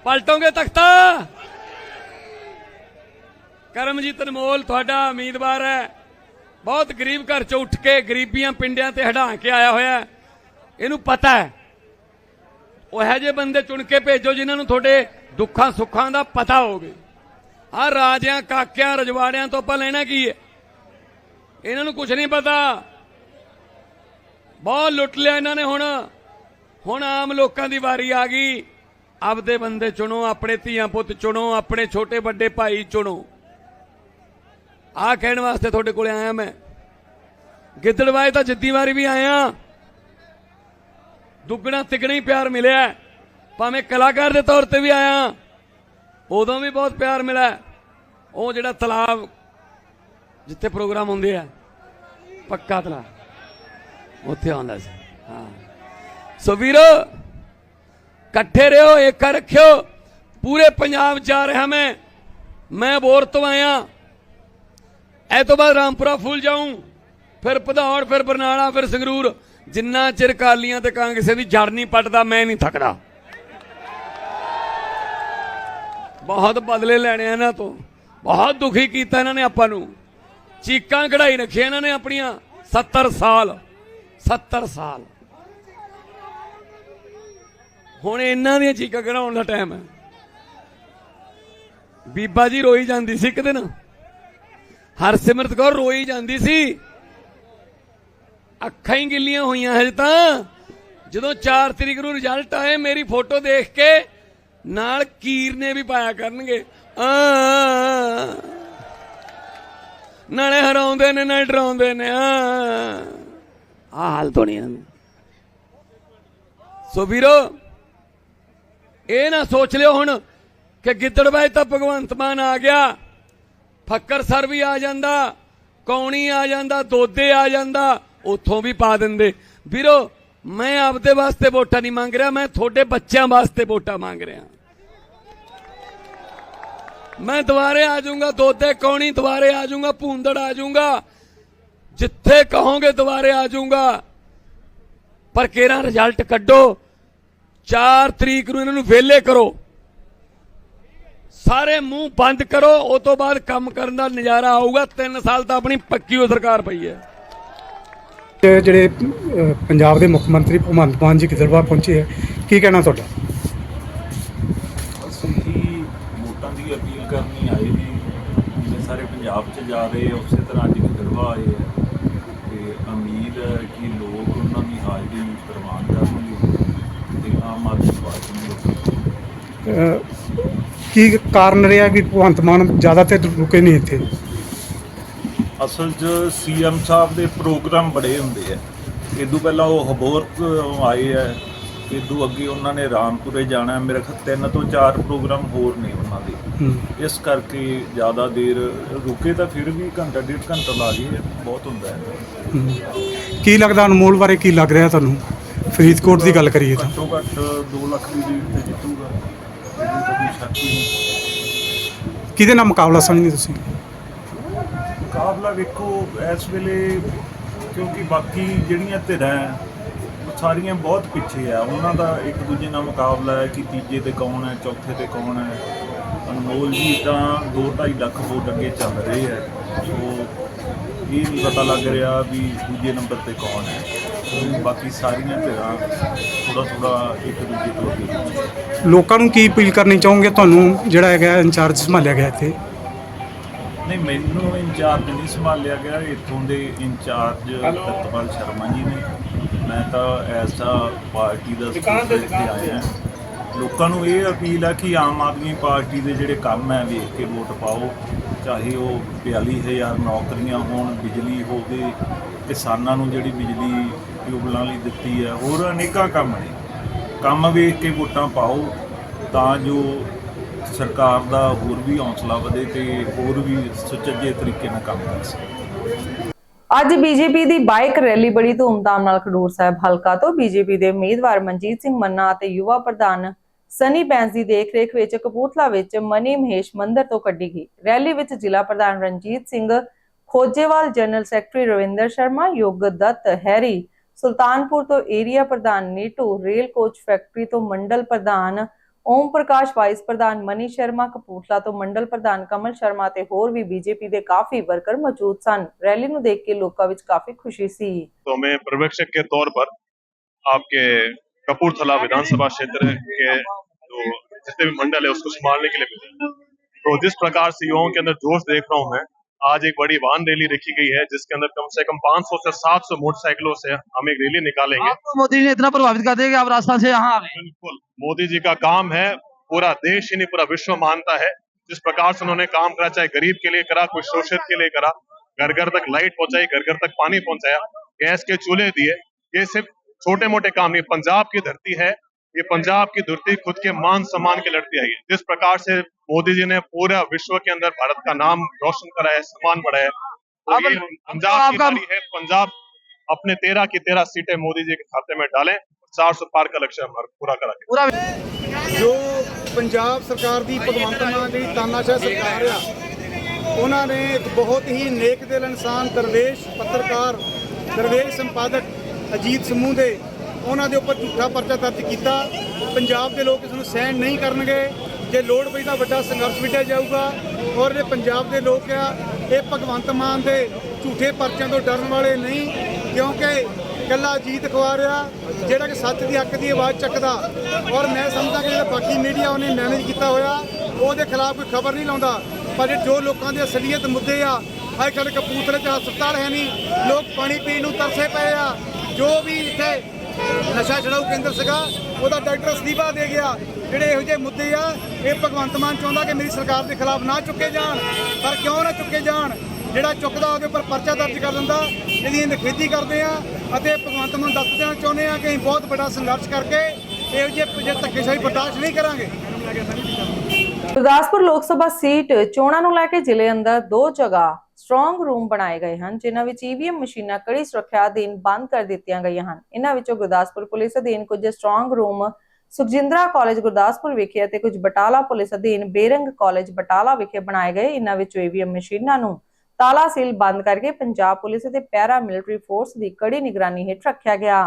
ਪਲਟੋਗੇ ਤਖਤਾ। ਕਰਮਜੀਤ ਅਨਮੋਲ, ਤੁਹਾਡਾ ਉਮੀਦਵਾਰ ਹੈ। ਬਹੁਤ ਗਰੀਬ ਘਰ ਚੋਂ ਉੱਠ ਕੇ ਗਰੀਬੀਆਂ ਪਿੰਡਿਆਂ ਤੇ ਹਟਾ ਕੇ ਆਇਆ ਹੋਇਆ ਇਹਨੂੰ ਪਤਾ ਹੈ। ਉਹ ਇਹੋ ਜਿਹੇ ਬੰਦੇ ਚੁਣ ਕੇ ਭੇਜੋ ਜਿਨ੍ਹਾਂ ਨੂੰ ਤੁਹਾਡੇ ਦੁੱਖਾਂ ਸੁੱਖਾਂ ਦਾ ਪਤਾ ਹੋਵੇ। ਆ ਰਾਜਿਆਂ, ਕਾਕਿਆਂ, ਰਜਵਾੜਿਆਂ ਤੋਂ ਆਪਾਂ ਲੈਣਾ ਕੀ ਹੈ? ਇਹਨਾਂ ਨੂੰ ਕੁਝ ਨਹੀਂ ਪਤਾ। ਬਹੁਤ ਲੁੱਟ ਲਿਆ ਇਹਨਾਂ ਨੇ ਹੁਣ। ਹੁਣ ਆਮ ਲੋਕਾਂ ਦੀ ਵਾਰੀ ਆ ਗਈ। ਆਪਦੇ ਬੰਦੇ ਚੁਣੋ, ਆਪਣੇ ਧੀਆਂ ਪੁੱਤ ਚੁਣੋ, ਆਪਣੇ ਛੋਟੇ ਵੱਡੇ ਭਾਈ ਚੁਣੋ। ਆ ਕਹਿਣ ਵਾਸਤੇ ਤੁਹਾਡੇ ਕੋਲੇ ਆਇਆ ਮੈਂ। ਗਿੱਦੜਵਾਏ ਤਾਂ ਜਿੱਦੀ ਵਾਰੀ ਵੀ ਆਇਆ ਦੁੱਗਣਾ ਤਿਗਣਾ ਹੀ ਪਿਆਰ ਮਿਲਿਆ। ਭਾਵੇਂ ਕਲਾਕਾਰ ਦੇ ਤੌਰ ਤੇ ਵੀ ਆਇਆ। ਉਦੋਂ ਵੀ ਬਹੁਤ ਪਿਆਰ ਮਿਲਿਆ। ਉਹ ਜਿਹੜਾ ਤਲਾਬ ਜਿੱਥੇ ਪ੍ਰੋਗਰਾਮ ਹੁੰਦੇ ਆ, ਪੱਕਾ ਤਲਾਬ ਉੱਥੇ ਆਉਂਦਾ ਸੀ। ਹਾਂ। ਸੋ ਵੀਰੋ, ਇਕੱਠੇ ਰਹੋ ਏਕਾ ਰੱਖਿਓ। ਪੂਰੇ ਪੰਜਾਬ ਜਾ ਰਿਹਾ ਮੈਂ। ਮੈਂ ਬੋਰ ਤੋਂ ਆਇਆ। ਇਹ ਤੋਂ ਬਾਅਦ ਰਾਮਪੁਰਾ ਫੁੱਲ ਜਾਊਂ। ਫਿਰ ਭਦੌੜ, ਫਿਰ ਬਰਨਾਲਾ, ਫਿਰ ਸੰਗਰੂਰ। ਜਿੰਨਾ ਚਿਰ ਕਾਲੀਆਂ ਤੇ ਕਾਂਗਰਸੇ ਦੀ ਜੜ ਨਹੀਂ ਪੱਟਦਾ, ਮੈਂ ਨਹੀਂ ਥੱਕਦਾ। ਬਹੁਤ ਬਦਲੇ ਲੈਣੇ ਆ ਇਹਨਾਂ ਤੋਂ। ਬਹੁਤ ਦੁਖੀ ਕੀਤਾ ਇਹਨਾਂ ਨੇ ਆਪਾਂ ਨੂੰ। ਚੀਕਾਂ ਕਢਾਈ ਰੱਖੀਆਂ ਇਹਨਾਂ ਨੇ ਆਪਣੀਆਂ। 70 ਸਾਲ 70 ਸਾਲ। ਹੁਣ ਇਹਨਾਂ ਦੀਆਂ ਚੀਕਾਂ ਕਢਾਉਣ ਦਾ ਟਾਈਮ ਹੈ। ਬੀਬਾ ਜੀ ਰੋਈ ਜਾਂਦੀ ਸੀ ਇੱਕ ਦਿਨ। ਹਰਸਿਮਰਤ ਕੌਰ ਰੋਈ ਜਾਂਦੀ ਸੀ। ਅੱਖਾਂ ਹੀ ਗਿੱਲੀਆਂ ਹੋਈਆਂ ਹਜੇ ਤਾਂ। ਜਦੋਂ 4 ਤਰੀਕ ਨੂੰ ਰਿਜ਼ਲਟ ਆਏ, ਮੇਰੀ ਫੋਟੋ ਦੇਖ ਕੇ ਨਾਲ ਕੀਰ ਨੇ ਵੀ ਪਾਇਆ ਕਰਨਗੇ। ਆ ਨਾਲੇ ਹਰਾਉਂਦੇ ਨੇ ਨਾਲੇ ਡਰਾਉਂਦੇ ਨੇ ਆ ਆ ਹਾਲ ਇਹਨਾਂ ਨੂੰ ਸੋ ਵੀਰੋ ਇਹ ਨਾ ਸੋਚ ਲਿਓ ਹੁਣ ਕਿ ਗਿੱਦੜਬਾਈ ਤਾਂ ਭਗਵੰਤ ਮਾਨ ਆ ਗਿਆ। ਫੱਕਰ ਸਰ ਵੀ ਆ ਜਾਂਦਾ ਕੌਣੀ ਆ ਜਾਂਦਾ ਦੋਦੇ ਆ ਜਾਂਦਾ ਉੱਥੋਂ ਵੀ ਪਾ ਦਿੰਦੇ। ਵੀਰੋ ਮੈਂ ਆਪਦੇ ਵਾਸਤੇ ਵੋਟਾਂ ਨਹੀਂ ਮੰਗ ਰਿਹਾ ਮੈਂ ਤੁਹਾਡੇ ਬੱਚਿਆਂ ਵਾਸਤੇ ਵੋਟਾਂ ਮੰਗ ਰਿਹਾ। ਮੈਂ ਦੁਬਾਰੇ ਆ ਜਾਊਂਗਾ, ਦੋਦੇ ਕੌਣੀ ਦੁਬਾਰੇ ਆ ਜਾਊਂਗਾ, ਭੂੰਦੜ ਆ ਜਾਊਂਗਾ। ਜਿੱਥੇ ਕਹੋਗੇ ਦੁਬਾਰੇ ਆ ਜਾਊਂਗਾ। ਪਰ ਕਿਹੜਾ ਰਿਜ਼ਲਟ ਕੱਢੋ? 4 ਤਰੀਕ ਨੂੰ ਇਹਨਾਂ ਨੂੰ ਵੇਲੇ ਕਰੋ। ਸਾਰੇ ਮੂੰਹ ਬੰਦ ਕਰੋ, ਉਹ ਤੋਂ ਬਾਅਦ ਕੰਮ ਕਰਨ ਦਾ ਨਜ਼ਾਰਾ ਆਊਗਾ। 3 ਸਾਲ ਤਾਂ ਆਪਣੀ ਪੱਕੀ ਉਹ ਸਰਕਾਰ ਪਈ ਹੈ। ਜਿਹੜੇ ਪੰਜਾਬ ਦੇ ਮੁੱਖ ਮੰਤਰੀ ਭਗਵੰਤ ਮਾਨ ਜੀ ਗਿੱਦੜਬਾਹਾ ਪਹੁੰਚੇ ਹੈ ਕੀ ਕਹਿਣਾ ਤੁਹਾਡਾ ਅਸੀਂ ਹੀ ਵੋਟਾਂ ਦੀ ਅਪੀਲ ਕਰਨੀ ਆਏ ਨੇ ਜਿਵੇਂ ਸਾਰੇ ਪੰਜਾਬ 'ਚ ਜਾ ਰਹੇ ਆ, ਉਸੇ ਤਰ੍ਹਾਂ ਅੱਜ ਗਿੱਦੜਵਾ ਆਏ ਆ। ਤੇ ਉਮੀਦ ਹੈ ਕਿ ਲੋਕ ਉਹਨਾਂ ਦੀ ਹਾਜ਼ਰੀ ਪ੍ਰਵਾਨ ਕਰਨਗੇ ਤੇ ਆਮ ਆਦਮੀ ਪਾਰਟੀ ਨੂੰ ਅਹ, ਕੀ ਕਾਰਨ ਰਿਹਾ ਕਿ ਭਗਵੰਤ ਮਾਨ ਜ਼ਿਆਦਾਤਰ ਰੁਕੇ ਨਹੀਂ ਇੱਥੇ? ਅਸਲ 'ਚ ਸੀਐਮ ਸਾਹਿਬ ਦੇ ਪ੍ਰੋਗਰਾਮ ਬੜੇ ਹੁੰਦੇ ਆ। ਇਦੋਂ ਪਹਿਲਾਂ ਉਹ ਹਬੋਰ ਤੋਂ ਆਏ ਆ ਇਦੋਂ ਅੱਗੇ ਉਹਨਾਂ ਨੇ ਰਾਮਪੁਰੇ ਜਾਣਾ ਹੈ। ਮੇਰੇ ਖਿਆਲ ਤਿੰਨ ਤੋਂ ਚਾਰ ਪ੍ਰੋਗਰਾਮ ਹੋਰ ਨੇ ਉਹਨਾਂ ਦੇ। ਇਸ ਕਰਕੇ ਜ਼ਿਆਦਾ ਦੇਰ ਰੁਕੇ ਤਾਂ ਫਿਰ ਵੀ ਘੰਟਾ ਡੇਢ ਘੰਟਾ ਲਾ ਗਏ ਬਹੁਤ ਹੁੰਦਾ ਹੈ। ਕੀ ਲੱਗਦਾ ਅਨਮੋਲ ਬਾਰੇ ਕੀ ਲੱਗ ਰਿਹਾ ਤੁਹਾਨੂੰ ਫਰੀਦਕੋਟ ਦੀ ਗੱਲ ਕਰੀਏ ਤਾਂ ਘੱਟੋ ਘੱਟ 2 ਲੱਖ ਦੀ ਲੀਡ ਤੇ ਜਿੱਤੂਗਾ ਕਿਹਦੇ ਨਾਲ ਮੁਕਾਬਲਾ ਸਮਝਦੇ ਤੁਸੀਂ ਮੁਕਾਬਲਾ ਵੇਖੋ ਇਸ ਵੇਲੇ ਕਿਉਂਕਿ ਬਾਕੀ ਜਿਹੜੀਆਂ ਧਿਰਾਂ ਸਾਰੀਆਂ ਬਹੁਤ ਪਿੱਛੇ ਆ। ਉਹਨਾਂ ਦਾ ਇੱਕ ਦੂਜੇ ਨਾਲ ਮੁਕਾਬਲਾ ਹੈ ਕਿ ਤੀਜੇ ਤੇ ਕੌਣ ਹੈ ਚੌਥੇ ਤੇ ਕੌਣ ਹੈ। ਅਨਮੋਲ ਜੀ ਤਾਂ 2.5 ਲੱਖ ਵੋਟ ਅੱਗੇ ਚੱਲ ਰਹੇ ਹੈ। ਸੋ ਇਹ ਨਹੀਂ ਪਤਾ ਲੱਗ ਰਿਹਾ ਵੀ ਦੂਜੇ ਨੰਬਰ ਤੇ ਕੌਣ ਹੈ। ਬਾਕੀ ਸਾਰੀਆਂ ਧਿਰਾਂ ਥੋੜਾ ਥੋੜਾ ਇੱਕ ਦੂਜੇ ਤੋਂ ਅੱਗੇ। ਲੋਕਾਂ ਨੂੰ ਕੀ ਅਪੀਲ ਕਰਨੀ ਚਾਹੋਗੇ ਤੁਹਾਨੂੰ ਜਿਹੜਾ ਹੈਗਾ ਇੰਚਾਰਜ ਸੰਭਾਲਿਆ ਗਿਆ ਇੱਥੇ? ਨਹੀਂ ਮੈਨੂੰ ਇੰਚਾਰਜ ਨਹੀਂ ਸੰਭਾਲਿਆ ਗਿਆ। ਇੱਥੋਂ ਦੇ ਇੰਚਾਰਜ ਸਤਪਾਲ ਸ਼ਰਮਾ ਜੀ ਨੇ। ਮੈਂ ਤਾਂ ਐਸਾ ਪਾਰਟੀ ਦਾ ਸਪੀਕਰ ਇੱਥੇ ਆਇਆ। ਲੋਕਾਂ ਨੂੰ ਇਹ ਅਪੀਲ ਹੈ ਕਿ ਆਮ ਆਦਮੀ ਪਾਰਟੀ ਦੇ ਜਿਹੜੇ ਕੰਮ ਹੈ ਵੇਖ ਕੇ ਵੋਟ ਪਾਓ ਚਾਹੇ ਉਹ 42000 ਨੌਕਰੀਆਂ ਹੋਣ ਬਿਜਲੀ ਹੋਵੇ ਕਿਸਾਨਾਂ ਨੂੰ ਜਿਹੜੀ ਬਿਜਲੀ ਟਿਊਬਲਾਂ ਲਈ ਦਿੱਤੀ ਹੈ ਹੋਰ ਅਨੇਕਾਂ ਕੰਮ ਨੇ। ਕੰਮ ਵੇਖ ਕੇ ਵੋਟਾਂ ਪਾਓ ਤਾਂ ਜੋ ਸਰਕਾਰ ਦਾ ਹੋਰ ਵੀ ਹੌਸਲਾ ਵਧੇ ਤੇ ਹੋਰ ਵੀ ਸੁਚੱਜੇ ਤਰੀਕੇ ਨਾਲ ਕੰਮ ਕਰ ਸਕੇ। ਅੱਜ ਬੀਜੇਪੀ ਦੀ ਬਾਈਕ ਰੈਲੀ ਬੜੀ ਧੂਮਧਾਮ ਨਾਲ ਖਡੂਰ ਸਾਹਿਬ ਹਲਕਾ ਤੋਂ। ਬੀਜੇਪੀ ਦੇ ਉਮੀਦਵਾਰ ਮਨਜੀਤ ਸਿੰਘ ਮੰਨਾ ਅਤੇ ਯੁਵਾ ਪ੍ਰਧਾਨ ਸਨੀ ਬੈਂਸ ਦੀ ਦੇਖਰੇਖ ਵਿੱਚ ਕਪੂਰਥਲਾ ਵਿੱਚ ਮਨੀ ਮਹੇਸ਼ ਮੰਦਰ ਤੋਂ ਕੱਢੀ ਗਈ। ਰੈਲੀ ਵਿੱਚ ਜ਼ਿਲ੍ਹਾ ਪ੍ਰਧਾਨ Ranjit Singh, Khojewal general secretary Ravinder Sharma, Yog Dutt Harry, Sultanpur ਤੋਂ ਏਰੀਆ ਪ੍ਰਧਾਨ ਨੀਟੂ, ਰੇਲ ਕੋਚ ਫੈਕਟਰੀ ਤੋਂ ਮੰਡਲ ਪ੍ਰਧਾਨ ਓਮ ਪ੍ਰਕਾਸ਼ ਵਾਈਸ ਪ੍ਰਧਾਨ ਮਨੀ ਸ਼ਰਮਾ ਕਪੂਰਥਲਾ ਤੋਂ ਮੰਡਲ ਪ੍ਰਧਾਨ ਕਮਲ ਸ਼ਰਮਾ ਤੇ ਹੋਰ ਵੀ ਬੀਜੇਪੀ ਦੇ ਕਾਫੀ ਵਰਕਰ ਮੌਜੂਦ ਸਨ ਰੈਲੀ ਨੂੰ ਦੇਖ ਕੇ ਲੋਕਾਂ ਵਿੱਚ ਕਾਫੀ ਖੁਸ਼ੀ ਸੀ तो मैं पर्यवेक्षक के तौर पर आपके कपूरथला विधानसभा क्षेत्र के जो जितने भी मंडल है उसको संभालने के लिए मिले तो जिस प्रकार से युवाओं के अंदर जोश देख रहा हूँ मैं आज एक बड़ी वाहन रैली रखी गई है जिसके अंदर कम से कम 500 से 700 मोटरसाइकिलों से हम एक रैली निकालेंगे आपको मोदी जी ने इतना प्रभावित कर दिया कि आप राजस्थान से यहाँ आ गए बिल्कुल मोदी जी का काम है पूरा देश ही नहीं पूरा विश्व मानता है। जिस प्रकार से उन्होंने काम करा चाहे गरीब के लिए करा कोई शोषित के लिए करा घर घर तक लाइट पहुंचाई घर घर तक पानी पहुँचाया गैस के चूल्हे दिए ये सिर्फ़ छोटे मोटे काम नहीं पंजाब की धरती है ये पंजाब की धरती खुद के मान सम्मान के लड़ती आई है। जिस प्रकार से मोदी जी ने पूरा विश्व के अंदर भारत का नाम रोशन करा है सम्मान बढ़ाया तो पंजाब की है पंजाब अपने तेरह की तेरह सीटें मोदी जी के खाते में डालें चार सौ पार का लक्ष्य हमारा पूरा करा के पूरा ਜੋ ਪੰਜਾਬ ਸਰਕਾਰ ਦੀ ਭਗਵੰਤ ਮਾਨ ਜਿਹੜੀ ਤਾਨਾਸ਼ਾਹ ਸਰਕਾਰ ਆ ਉਹਨਾਂ ਨੇ ਇੱਕ ਬਹੁਤ ਹੀ ਨੇਕ ਦਿਲ ਇਨਸਾਨ ਦਰਵੇਸ਼ ਪੱਤਰਕਾਰ ਦਰਵੇਸ਼ ਸੰਪਾਦਕ ਅਜੀਤ ਸਮੂਹ ਦੇ ਉਹਨਾਂ ਦੇ ਉੱਪਰ ਝੂਠਾ ਪਰਚਾ ਦਰਜ ਕੀਤਾ ਪੰਜਾਬ ਦੇ ਲੋਕ ਇਸ ਨੂੰ ਸਹਿਣ ਨਹੀਂ ਕਰਨਗੇ ਜੇ ਲੋੜ ਪਈ ਤਾਂ ਵੱਡਾ ਸੰਘਰਸ਼ ਵਿੱਢਿਆ ਜਾਊਗਾ ਔਰ ਜਿਹੜੇ ਪੰਜਾਬ ਦੇ ਲੋਕ ਆ ਇਹ ਭਗਵੰਤ ਮਾਨ ਦੇ ਝੂਠੇ ਪਰਚਿਆਂ ਤੋਂ ਡਰਨ ਵਾਲੇ ਨਹੀਂ ਕਿਉਂਕਿ ਕੱਲਾ ਅਜੀਤ ਅਖਬਾਰ ਆ ਜਿਹੜਾ ਕਿ ਸੱਚ ਦੀ ਹੱਕ ਦੀ ਆਵਾਜ਼ ਚੱਕਦਾ ਔਰ ਮੈਂ ਸਮਝਦਾ ਕਿ ਜਿਹੜਾ ਬਾਕੀ ਮੀਡੀਆ ਉਹਨੇ ਮੈਨੇਜ ਕੀਤਾ ਹੋਇਆ, ਉਹਦੇ ਖਿਲਾਫ ਕੋਈ ਖਬਰ ਨਹੀਂ ਲਾਉਂਦਾ। ਪਰ ਜੋ ਲੋਕਾਂ ਦੇ ਅਸਲੀਅਤ ਮੁੱਦੇ ਆ, ਅੱਜ ਕੱਲ੍ਹ ਕਪੂਰਥਲੇ 'ਚ ਹਸਪਤਾਲ ਹੈ ਨਹੀਂ, ਲੋਕ ਪਾਣੀ ਪੀਣ ਨੂੰ ਤਰਸੇ ਪਏ ਆ। ਜੋ ਵੀ ਇੱਥੇ ਨਸ਼ਾ ਛਡਾਊ ਕੇਂਦਰ ਸੀਗਾ, ਉਹਦਾ ਡਾਕਟਰ ਅਸਤੀਫਾ ਦੇ ਗਿਆ। ਜਿਹੜੇ ਇਹੋ ਜਿਹੇ ਮੁੱਦੇ ਆ, ਇਹ ਭਗਵੰਤ ਮਾਨ ਚਾਹੁੰਦਾ ਕਿ ਮੇਰੀ ਸਰਕਾਰ ਦੇ ਖਿਲਾਫ ਨਾ ਚੁੱਕੇ ਜਾਣ, ਪਰ ਕਿਉਂ ਨਾ ਚੁੱਕੇ ਜਾਣ? ਜਿਹੜਾ ਚੁੱਕਦਾ ਉਹਦੇ ਉੱਪਰ ਪਰਚਾ ਦਰਜ ਕਰ ਦਿੰਦਾ, ਇਹਦੀ ਨਿਖੇਧੀ ਕਰਦੇ ਆ। ਅਤੇ ਭਗਵੰਤ ਮਾਨ ਦੱਸ ਦੇਣਾ ਚਾਹੁੰਦੇ ਆ ਕਿ ਅਸੀਂ ਬਹੁਤ ਵੱਡਾ ਸੰਘਰਸ਼ ਕਰਕੇ ਇਹੋ ਜਿਹੇ ਜਿਹੇ ਧੱਕੇਸ਼ਾਹੀ ਬਰਦਾਸ਼ਤ ਨਹੀਂ ਕਰਾਂਗੇ। ਗੁਰਦਾਸਪੁਰ ਲੋਕ ਸਭਾ ਸੀਟ ਚੋਣਾਂ ਨੂੰ ਲੈ ਕੇ ਜ਼ਿਲ੍ਹੇ ਅੰਦਰ ਦੋ ਜਗ੍ਹਾ ਸਟਰੋਂਗ ਰੂਮ ਬਣਾਏ ਗਏ ਹਨ, ਜਿਨ੍ਹਾਂ ਵਿੱਚ ਈਵੀਐਮ ਮਸ਼ੀਨਾਂ ਕੜੀ ਸੁਰੱਖਿਆ ਅਧੀਨ ਬੰਦ ਕਰ ਦਿੱਤੀਆਂ ਗਈਆਂ ਹਨ। ਇਹਨਾਂ ਵਿੱਚੋਂ ਗੁਰਦਾਸਪੁਰ ਪੁਲਿਸ ਅਧੀਨ ਕੁਝ strong room Sukhjindra college Gurdaspur ਵਿਖੇ ਅਤੇ ਕੁਝ ਬਟਾਲਾ ਪੁਲਿਸ ਅਧੀਨ ਬੇਰੰਗ ਕਾਲਜ ਬਟਾਲਾ ਵਿਖੇ ਬਣਾਏ ਗਏ। ਇਹਨਾਂ ਵਿੱਚੋਂ ਈਵੀਐਮ ਮਸ਼ੀਨਾਂ ਨੂੰ ਤਾਲਾ ਸੀਲ ਬੰਦ ਕਰਕੇ ਪੰਜਾਬ ਪੁਲਿਸ ਅਤੇ ਪੈਰਾ ਮਿਲਟਰੀ ਫੋਰਸ ਦੀ ਕੜੀ ਨਿਗਰਾਨੀ ਹੇਠ ਰੱਖਿਆ ਗਿਆ।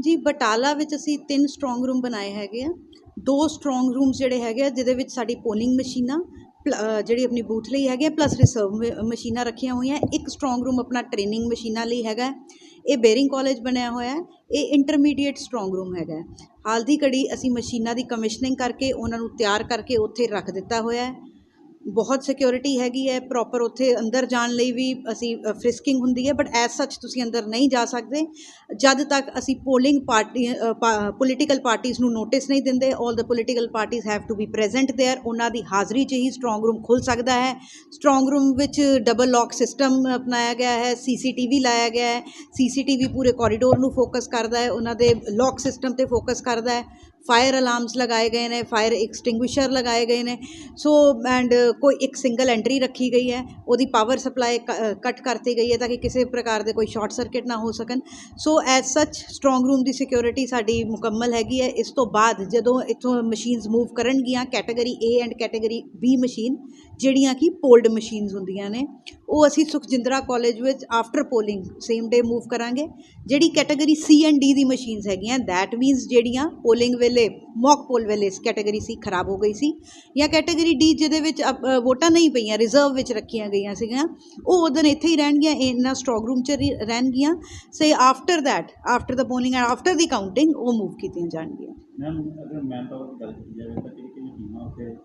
ਜੀ, ਬਟਾਲਾ ਵਿੱਚ ਅਸੀਂ ਤਿੰਨ ਸਟਰੋਂਗ ਰੂਮ ਬਣਾਏ ਹੈਗੇ ਆ। ਦੋ ਸਟਰੋਂਗ ਰੂਮਸ ਜਿਹੜੇ ਹੈਗੇ ਆ, ਜਿਹਦੇ ਵਿੱਚ ਸਾਡੀ ਪੋਲਿੰਗ ਮਸ਼ੀਨਾਂ ਪਲ- ਜਿਹੜੀ ਆਪਣੀ ਬੂਥ ਲਈ ਹੈਗੇ ਪਲੱਸ ਰਿਜ਼ਰਵ ਮਸ਼ੀਨਾਂ ਰੱਖੀਆਂ ਹੋਈਆਂ। ਇੱਕ ਸਟਰੋਂਗ ਰੂਮ ਆਪਣਾ ਟ੍ਰੇਨਿੰਗ ਮਸ਼ੀਨਾਂ ਲਈ ਹੈਗਾ। ਇਹ ਬੇਰਿੰਗ ਕਾਲਜ ਬਣਿਆ ਹੋਇਆ ਇਹ ਇੰਟਰਮੀਡੀਏਟ ਸਟਰੋਂਗ ਰੂਮ ਹੈਗਾ ਹਾਲ ਦੀ ਘੜੀ ਅਸੀਂ ਮਸ਼ੀਨਾਂ ਦੀ ਕਮਿਸ਼ਨਿੰਗ ਕਰਕੇ, ਉਹਨਾਂ ਨੂੰ ਤਿਆਰ ਕਰਕੇ ਉੱਥੇ ਰੱਖ ਦਿੱਤਾ ਹੋਇਆ ਹੈ। ਬਹੁਤ ਸਿਕਿਉਰਿਟੀ ਹੈਗੀ ਹੈ ਪ੍ਰੋਪਰ ਉੱਥੇ ਅੰਦਰ ਜਾਣ ਲਈ ਵੀ ਅਸੀਂ ਫ੍ਰਿਸਕਿੰਗ ਹੁੰਦੀ ਹੈ ਬਟ ਐਸ ਸੱਚ ਤੁਸੀਂ ਅੰਦਰ ਨਹੀਂ ਜਾ ਸਕਦੇ ਜਦ ਤੱਕ ਅਸੀਂ ਪੋਲਿੰਗ ਪਾਰਟੀ ਪੋਲੀਟੀਕਲ ਪਾਰਟੀਆਂ ਨੂੰ ਨੋਟਿਸ ਨਹੀਂ ਦਿੰਦੇ ਆਲ ਦ ਪੋਲੀਟੀਕਲ ਪਾਰਟੀਆਂ have to be present there ਉਹਨਾਂ ਦੀ ਹਾਜ਼ਰੀ 'ਚ ਹੀ ਸਟਰੋਂਗ ਰੂਮ ਖੁੱਲ ਸਕਦਾ ਹੈ ਸਟਰੋਂਗ ਰੂਮ ਵਿੱਚ ਡਬਲ ਲੌਕ ਸਿਸਟਮ ਅਪਣਾਇਆ ਗਿਆ ਹੈ ਸੀਸੀਟੀਵੀ ਲਾਇਆ ਗਿਆ ਹੈ ਸੀਸੀਟੀਵੀ ਪੂਰੇ ਕੋਰੀਡੋਰ ਨੂੰ ਫੋਕਸ ਕਰਦਾ ਹੈ ਉਹਨਾਂ ਦੇ ਲੌਕ ਸਿਸਟਮ ਤੇ ਫੋਕਸ ਕਰਦਾ ਹੈ ਫਾਇਰ ਅਲਾਰਮਸ ਲਗਾਏ ਗਏ ਨੇ ਫਾਇਰ ਐਕਸਟਿੰਗੁਇਸ਼ਰ ਲਗਾਏ ਗਏ ਨੇ। ਸੋ ਐਂਡ ਕੋਈ ਇੱਕ ਸਿੰਗਲ ਐਂਟਰੀ ਰੱਖੀ ਗਈ ਹੈ, ਉਹਦੀ ਪਾਵਰ ਸਪਲਾਈ ਕੱਟ ਕਰਤੀ ਗਈ ਹੈ ਤਾਂ ਕਿ ਕਿਸੇ ਪ੍ਰਕਾਰ ਦੇ ਕੋਈ ਸ਼ਾਰਟ ਸਰਕਟ ਨਾ ਹੋ ਸਕਣ। So as such strong room ਦੀ ਸਿਕਿਉਰਿਟੀ ਸਾਡੀ ਮੁਕੰਮਲ ਹੈਗੀ ਹੈ। ਇਸ ਤੋਂ ਬਾਅਦ ਜਦੋਂ ਇੱਥੋਂ ਮਸ਼ੀਨਸ ਮੂਵ ਕਰਨਗੀਆਂ category A and category B machine ਜਿਹੜੀਆਂ ਕਿ ਪੋਲਡ ਮਸ਼ੀਨਸ ਹੁੰਦੀਆਂ ਨੇ, ਉਹ ਅਸੀਂ ਸੁਖਜਿੰਦਰਾ ਕਾਲਜ ਵਿੱਚ after polling same day move ਕਰਾਂਗੇ। ਜਿਹੜੀ ਕੈਟਾਗਰੀ ਸੀ ਐਂਡ ਡੀ ਦੀ ਮਸ਼ੀਨਸ ਹੈਗੀਆਂ ਦੈਟ ਮੀਨਸ ਜਿਹੜੀਆਂ ਪੋਲਿੰਗ ਵੇਲੇ ਮੌਕ ਪੋਲ ਵੇਲੇ ਕੈਟਾਗਰੀ ਸੀ ਖਰਾਬ ਹੋ ਗਈ ਸੀ। ਜਾਂ ਕੈਟਾਗਰੀ ਡੀ ਜਿਹਦੇ ਵਿੱਚ ਅਪ- ਵੋਟਾਂ ਨਹੀਂ ਪਈਆਂ ਰਿਜ਼ਰਵ ਵਿੱਚ ਰੱਖੀਆਂ ਗਈਆਂ ਸੀਗੀਆਂ, ਉਹ ਉਦੋਂ ਇੱਥੇ ਹੀ ਰਹਿਣਗੀਆਂ ਇਹਨਾਂ ਸਟਰੋਂਗ ਰੂਮ 'ਚ ਰਹਿਣਗੀਆਂ। Say after that after the polling and after the counting ਉਹ ਮੂਵ ਕੀਤੀਆਂ ਜਾਣਗੀਆਂ। ਮੈਮ ਅਗਰ ਮੈਨ ਪਾਵਰ ਗੱਲ ਕੀਤੀ ਜਾਵੇ ਤਾਂ ਕਿਹੜੀ ਕਿਹੜੀ ਟੀਮਾਂ ਉੱਤੇ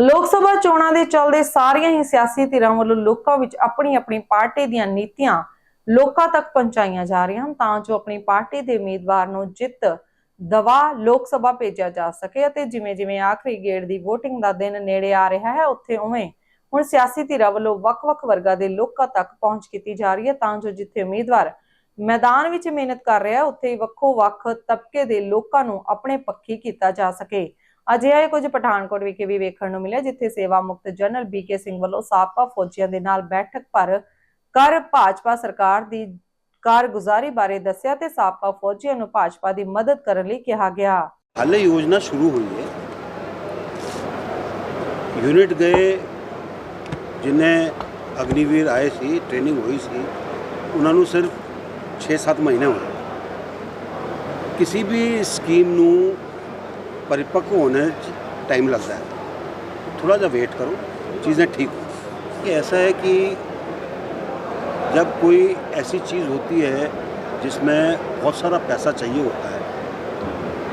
ਲੋਕ ਸਭਾ ਚੋਣਾਂ ਦੇ ਚੱਲਦੇ ਸਾਰੀਆਂ ਹੀ ਸਿਆਸੀ ਧਿਰਾਂ ਵੱਲੋਂ ਲੋਕਾਂ ਵਿੱਚ ਆਪਣੀ ਆਪਣੀ ਪਾਰਟੀ ਦੀਆਂ ਨੀਤੀਆਂ ਲੋਕਾਂ ਤੱਕ ਪਹੁੰਚਾਈਆਂ ਜਾ ਰਹੀਆਂ ਹਨ, ਤਾਂ ਜੋ ਆਪਣੀ ਪਾਰਟੀ ਦੇ ਉਮੀਦਵਾਰ ਨੂੰ ਜਿੱਤ, ਦਵਾ ਲੋਕ ਸਭਾ ਭੇਜਿਆ ਜਾ ਸਕੇ ਅਤੇ ਜਿਵੇਂ ਜਿਵੇਂ ਆਖਰੀ ਗੇੜ ਦੀ VOTING ਦਾ ਦਿਨ ਨੇੜੇ ਆ ਰਿਹਾ ਹੈ, ਉੱਥੇ ਉਵੇਂ ਹੁਣ ਸਿਆਸੀ ਧਿਰਾਂ ਵੱਲੋਂ ਵੱਖ-ਵੱਖ ਵਰਗਾਂ ਦੇ ਲੋਕਾਂ ਤੱਕ ਪਹੁੰਚ ਕੀਤੀ ਜਾ ਰਹੀ ਹੈ, ਤਾਂ ਜੋ ਜਿੱਥੇ ਉਮੀਦਵਾਰ ਮੈਦਾਨ ਵਿੱਚ ਮਿਹਨਤ ਕਰ ਰਿਹਾ ਹੈ, ਉੱਥੇ ਵੱਖੋ-ਵੱਖ ਤਬਕੇ ਦੇ ਲੋਕਾਂ ਨੂੰ ਆਪਣੇ ਪੱਖੀ ਕੀਤਾ ਜਾ ਸਕੇ। ਅਜਿਹਾ ਕੁਝ ਪਠਾਨਕੋਟ ਵਿਖੇ ਵੀ ਵੇਖਣ ਨੂੰ ਮਿਲਿਆ, ਜਿੱਥੇ ਸੇਵਾ ਮੁਕਤ ਜਨਰਲ ਬੀਕੇ ਸਿੰਘ ਵੱਲੋਂ ਸਾਬਕਾ ਫੌਜੀਆਂ ਦੇ ਨਾਲ ਬੈਠਕ ਪਰ ਕਰ ਭਾਜਪਾ ਸਰਕਾਰ ਦੀ ਕਾਰਗੁਜ਼ਾਰੀ ਬਾਰੇ ਦੱਸਿਆ ਤੇ ਸਾਬਕਾ ਫੌਜੀਆਂ ਨੂੰ ਭਾਜਪਾ ਦੀ ਮਦਦ ਕਰਨ ਲਈ ਕਿਹਾ ਗਿਆ। ਹਾਲੇ ਯੋਜਨਾ ਸ਼ੁਰੂ ਹੋਈ ਹੈ। ਯੂਨਿਟ ਗਏ, ਜਿਨੇ ਅਗਨੀਵੀਰ ਆਏ ਸੀ ਟ੍ਰੇਨਿੰਗ ਹੋਈ ਸੀ, ਉਹਨਾਂ ਨੂੰ ਸਿਰਫ 6-7 ਮਹੀਨੇ ਹੋਏ। ਕਿਸੇ ਵੀ ਸਕੀਮ ਨੂੰ परिपक्व होने टाइम लगता है। थोड़ा सा वेट करो चीज़ें ठीक हो। ऐसा है कि जब कोई ऐसी चीज़ होती है जिसमें बहुत सारा पैसा चाहिए होता है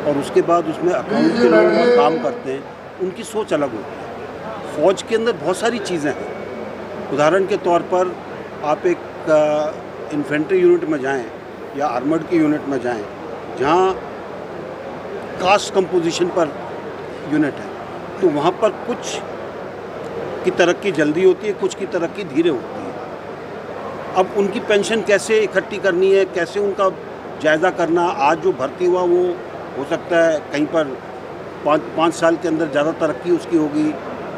और उसके बाद उसमें अकाउंट के लोग काम करते हैं उनकी सोच अलग होती है। फ़ौज के अंदर बहुत सारी चीज़ें हैं। उदाहरण के तौर पर आप एक इन्फेंट्री यूनिट में जाएँ या आर्मर्ड की यूनिट में जाएँ जहाँ कास्ट कंपोजिशन पर यूनिट है। तो वहाँ पर कुछ की तरक्की जल्दी होती है, कुछ की तरक्की धीरे होती है। अब उनकी पेंशन कैसे इकट्ठी करनी है, कैसे उनका जायज़ा करना, आज जो भर्ती हुआ वो हो सकता है कहीं पर पाँच पाँच साल के अंदर ज़्यादा तरक्की उसकी होगी,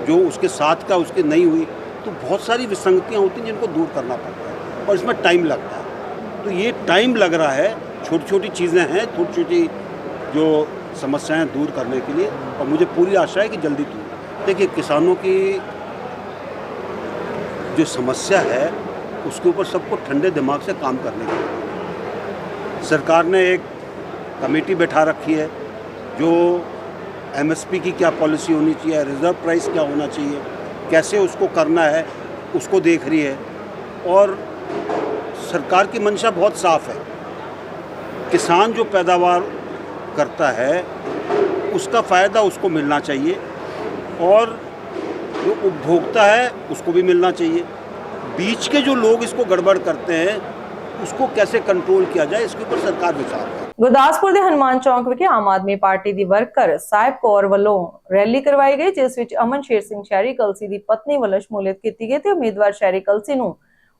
जो उसके साथ का उसकी नहीं हुई तो बहुत सारी विसंगतियाँ होती हैं जिनको दूर करना पड़ता है और इसमें टाइम लगता है। तो ये टाइम लग रहा है छोटी छोटी चीज़ें हैं छोटी छोटी जो समस्याएँ दूर करने के लिए और मुझे पूरी आशा है कि जल्दी दूर। देखिए, किसानों की जो समस्या है, उसके ऊपर सबको ठंडे दिमाग से काम करने की सरकार ने एक कमेटी बैठा रखी है, जो एमएसपी की क्या पॉलिसी होनी चाहिए, रिज़र्व प्राइस क्या होना चाहिए, कैसे उसको करना है, उसको देख रही है। और सरकार की मंशा बहुत साफ़ है। किसान जो पैदावार करता है उसका फ़ायदा उसको मिलना चाहिए और जो उपभोक्ता है उसको भी मिलना चाहिए बीच के जो लोग इसको गड़बड़ करते हैं उसको कैसे कंट्रोल किया जाए इसके ऊपर सरकार विचार करे ਗੁਰਦਾਸਪੁਰ ਦੇ ਹਨੂਮਾਨ ਚੌਂਕ ਵਿਖੇ ਆਮ ਆਦਮੀ ਪਾਰਟੀ ਦੀ ਵਰਕਰ ਸਾਹਿਬ ਕੌਰ ਵੱਲੋਂ ਰੈਲੀ ਕਰਵਾਈ ਗਈ ਜਿਸ ਵਿੱਚ ਅਮਨ ਸ਼ੇਰ ਸਿੰਘ ਸ਼ਹਿਰੀ ਕਲਸੀ ਦੀ ਪਤਨੀ ਵੱਲੋਂ ਸ਼ਮੂਲੀਅਤ ਕੀਤੀ ਗਈ ਤੇ ਉਮੀਦਵਾਰ ਸ਼ਹਿਰੀ ਕਲਸੀ ਨੂੰ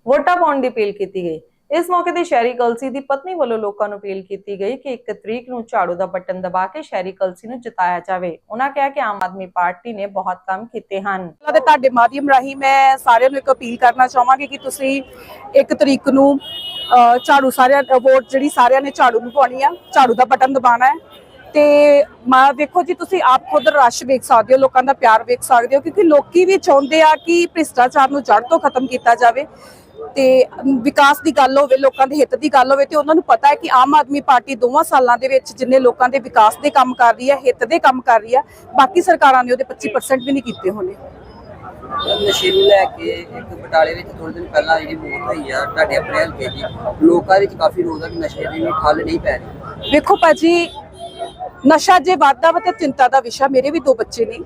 ਵੋਟਾਂ ਪਾਉਣ ਦੀ ਅਪੀਲ ਕੀਤੀ ਗਈ ਇਸ ਮੌਕੇ ਤੇ ਸ਼ਹਿਰੀ ਕਲਸੀ ਦੀ ਪਤਨੀ ਵੱਲੋਂ ਲੋਕਾਂ ਨੂੰ ਅਪੀਲ ਕੀਤੀ ਗਈ ਕਿ 1 ਤਰੀਕ ਨੂੰ ਝਾੜੂ ਦਾ ਬਟਨ ਦਬਾ ਕੇ ਸ਼ਹਿਰੀ ਕਲਸੀ ਨੂੰ ਜਿਤਾਇਆ ਜਾਵੇ। ਉਹਨਾਂ ਕਿਹਾ ਕਿ ਆਮ ਆਦਮੀ ਪਾਰਟੀ ਨੇ ਬਹੁਤ ਕੰਮ ਕੀਤੇ ਹਨ। ਉਹਨਾਂ ਤੁਹਾਡੇ ਮਾਧਿਅਮ ਰਾਹੀਂ ਮੈਂ ਸਾਰਿਆਂ ਨੂੰ ਇੱਕ ਅਪੀਲ ਕਰਨਾ ਚਾਹਾਂਗੀ ਕਿ ਤੁਸੀਂ ਇੱਕ ਤਰੀਕ ਨੂੰ ਝਾੜੂ ਸਾਰਿਆਂ, ਵੋਟ ਜਿਹੜੀ ਸਾਰਿਆਂ ਨੇ ਝਾੜੂ ਨੂੰ ਪਾਉਣੀ ਆ, ਝਾੜੂ ਦਾ ਬਟਨ ਦਬਾਣਾ ਹੈ। ਤੇ ਮੈਂ, ਵੇਖੋ ਜੀ, ਤੁਸੀਂ ਆਪ ਖੁਦ ਰਸ਼ ਵੇਖ ਸਕਦੇ ਹੋ, ਲੋਕਾਂ ਦਾ ਪਿਆਰ ਵੇਖ ਸਕਦੇ ਹੋ, ਕਿਉਂਕਿ ਲੋਕੀ ਵੀ ਚਾਹੁੰਦੇ ਆ ਕਿ ਭ੍ਰਿਸ਼ਟਾਚਾਰ ਨੂੰ ਜੜ ਤੋਂ ਖਤਮ ਕੀਤਾ ਜਾਵੇ। ਤੇ ਵਿਕਾਸ ਦੀ ਗੱਲ ਹੋਵੇ ਲੋਕਾਂ ਦੇ ਹਿੱਤ ਦੀ ਗੱਲ ਹੋਵੇ ਤੇ ਉਹਨਾਂ ਨੂੰ ਪਤਾ ਹੈ ਕਿ ਆਮ ਆਦਮੀ ਪਾਰਟੀ ਦੋਵਾਂ ਸਾਲਾਂ ਦੇ ਵਿੱਚ ਜਿੰਨੇ ਲੋਕਾਂ ਦੇ ਵਿਕਾਸ ਦੇ ਕੰਮ ਕਰ ਰਹੀ ਹੈ ਹਿੱਤ ਦੇ ਕੰਮ ਕਰ ਰਹੀ ਹੈ ਬਾਕੀ ਸਰਕਾਰਾਂ ਨੇ ਉਹਦੇ 25% ਵੀ ਨਹੀਂ ਕੀਤੇ ਹੋਣੇ। ਨਸ਼ੇ ਨੂੰ ਲੈ ਕੇ ਇੱਕ ਬਟਾਲੇ ਵਿੱਚ ਥੋੜੇ ਦਿਨ ਪਹਿਲਾਂ ਜਿਹੜੀ ਮੌਤ ਹੋਈ ਆ ਤੁਹਾਡੇ ਆਪਣੇ ਹਲਕੇ ਦੀ ਲੋਕਾਂ ਵਿੱਚ ਕਾਫੀ ਰੋਜ਼ ਆ ਕਿ ਨਸ਼ੇ ਦੀ ਠੱਲ ਨਹੀਂ ਪੈ ਰਹੀ। ਵੇਖੋ ਭਾਜੀ ਨਸ਼ਾ ਜੇ ਵਾਧਾ ਵਾ ਤੇ ਚਿੰਤਾ ਦਾ ਵਿਸ਼ਾ ਮੇਰੇ ਵੀ ਦੋ ਬੱਚੇ ਨੇ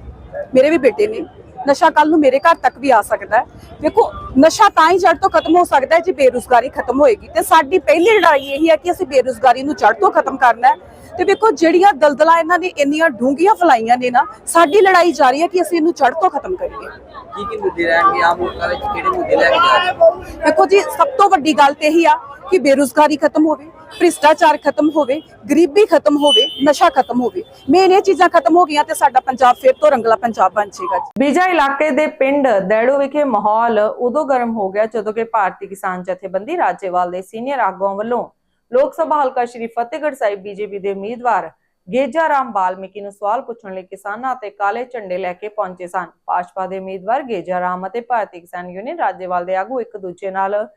ਮੇਰੇ ਵੀ ਬੇਟੇ ਨੇ। ਨਸ਼ਾ ਕੱਲ ਨੂੰ ਮੇਰੇ ਘਰ ਤੱਕ ਵੀ ਆ ਸਕਦਾ ਹੈ। ਵੇਖੋ ਨਸ਼ਾ ਤਾਂ ਹੀ ਜੜ ਤੋਂ ਖਤਮ ਹੋ ਸਕਦਾ ਹੈ ਜੇ ਬੇਰੁਜ਼ਗਾਰੀ ਖਤਮ ਹੋਏਗੀ। ਤੇ ਸਾਡੀ ਪਹਿਲੀ ਲੜਾਈ ਇਹੀ ਹੈ ਕਿ ਅਸੀਂ ਬੇਰੁਜ਼ਗਾਰੀ ਨੂੰ ਜੜ ਤੋਂ ਖਤਮ ਕਰਨਾ ਹੈ। ਤੇ ਵੇਖੋ ਜਿਹੜੀਆਂ ਦਲਦਲਾਂ ਇਹਨਾਂ ਨੇ ਇੰਨੀਆਂ ਡੂੰਘੀਆਂ ਫਲਾਈਆਂ ਨੇ ਨਾ ਸਾਡੀ ਲੜਾਈ ਜਾਰੀ ਹੈ ਕਿ ਅਸੀਂ ਇਹਨੂੰ ਜੜ ਤੋਂ ਖਤਮ ਕਰੀਏ। ਕੀ ਕੀ ਮੁੱਦੇ ਰਹਿਣਗੇ? ਆਮ ਲੋਕਾਂ ਵਿੱਚ ਕਿਹੜੇ ਮੁੱਦੇ ਲੈ ਕੇ ਜਾ ਰਹੇ ਹੋ? ਦੇਖੋ ਜੀ ਸਭ ਤੋਂ ਵੱਡੀ ਗੱਲ ਤੇ ਇਹੀ ਆ ਕਿ ਬੇਰੁਜ਼ਗਾਰੀ ਖਤਮ ਹੋਵੇ ਭ੍ਰਿਸ਼ਟਾਚਾਰ ਖਤਮ ਹੋਵੇ ਗਰੀਬੀ ਖਤਮ ਹੋਵੇ ਨਸ਼ਾ ਖਤਮ ਹੋਵੇ। ਮੇਨ ਇਹ ਚੀਜ਼ਾਂ ਖਤਮ ਹੋ ਗਈਆਂ ਤੇ ਸਾਡਾ ਪੰਜਾਬ ਫਿਰ ਤੋਂ ਰੰਗਲਾ ਪੰਜਾਬ ਬਣ ਜਾਏਗਾ ਜੀ। ਬੀਜਾ ਇਲਾਕੇ ਦੇ ਪਿੰਡ ਦੈੜੋ ਵਿਖੇ ਮਾਹੌਲ ਉਦੋਂ ਗਰਮ ਹੋ ਗਿਆ ਜਦੋਂ ਕਿ ਭਾਰਤੀ ਕਿਸਾਨ ਜਥੇਬੰਦੀ ਰਾਜੇਵਾਲ ਦੇ ਸੀਨੀਅਰ ਆਗੂਆਂ ਵੱਲੋਂ ਲੋਕ ਸਭਾ ਹਲਕਾ ਸ਼੍ਰੀ ਫਤਿਹਗੜ੍ਹ ਸਾਹਿਬ ਬੀਜੇਪੀ ਦੇ ਉਮੀਦਵਾਰ ਗੇਜਾ ਰਾਮ ਬਾਲਮੀਕੀ ਨੂੰ ਸਵਾਲ ਪੁੱਛਣ ਲਈ ਕਿਸਾਨਾਂ ਅਤੇ ਕਾਲੇ ਝੰਡੇ ਲੈ ਕੇ ਪਹੁੰਚੇ ਸਨ। ਭਾਜਪਾ ਦੇ ਉਮੀਦਵਾਰ ਗੇਜਾ ਰਾਮ ਅਤੇ ਭਾਰਤੀ ਕਿਸਾਨ ਯੂਨੀਅਨ ਰਾਜੇਵਾਲ ਦੇ ਆਗੂ ਇੱਕ ਦੂਜੇ ਨਾਲ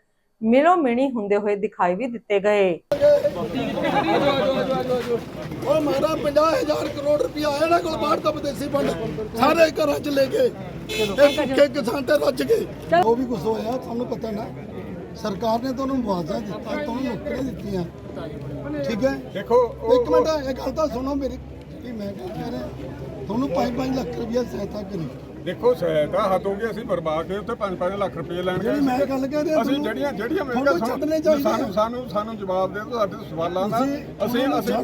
ਮਿਲੋ ਮਿਣੀ ਹੁੰਦੇ ਹੋਏ ਦਿਖਾਈ ਵੀ ਦਿੱਤੇ ਗਏ। ਉਹ ਮਾਰਾ 50000 ਕਰੋੜ ਰੁਪਇਆ ਆਇਆ ਨਾ ਕੋਲ ਬਾਹਰ ਦਾ ਵਿਦੇਸੀ ਫੰਡ ਸਾਰੇ ਘਰਾਂ ਚ ਲੈ ਗਏ। ਤੇ ਕਿਸਾਨ ਤੇ ਰੱਜ ਗਏ। ਉਹ ਵੀ ਕੁਝ ਹੋਇਆ ਤੁਹਾਨੂੰ ਪਤਾ ਨਾ। ਸਰਕਾਰ ਨੇ ਤੁਹਾਨੂੰ ਮੁਆਵਜ਼ਾ ਦਿੱਤਾ ਤੁਹਾਨੂੰ ਨੌਕਰੀਆਂ ਦਿੱਤੀਆਂ। ਠੀਕ ਹੈ? ਦੇਖੋ ਇੱਕ ਮਿੰਟ ਇਹ ਗੱਲ ਤਾਂ ਸੁਣੋ ਮੇਰੀ ਕਿ ਮੈਂ ਕੀ ਕਹਿ ਰਿਹਾ ਤੁਹਾਨੂੰ 5-5 ਲੱਖ ਰੁਪਇਆ ਸਹਾਇਤਾ ਕਰੀ। ਦੇਖੋ ਸਹਾਇਤਾ ਹੱਦ ਹੋ ਗਈ ਅਸੀਂ ਬਰਬਾ ਕੇ ਉੱਥੇ 5-5 ਲੱਖ ਰੁਪਏ ਲੈਣ ਜਿਹੜੀ ਮੈਂ ਗੱਲ ਕਹਿ ਰਿਹਾ ਅਸੀਂ ਜਿਹੜੀਆਂ ਜਿਹੜੀਆਂ ਮੇਰੇ ਛੱਡਣੇ ਚਾਹੀਦੇ। ਸਾਨੂੰ ਸਾਨੂੰ ਸਾਨੂੰ ਜਵਾਬ ਦੇ ਦਿਓ ਸਾਡੇ ਸਵਾਲਾਂ ਦਾ। ਅਸੀਂ ਅਸੀਂ।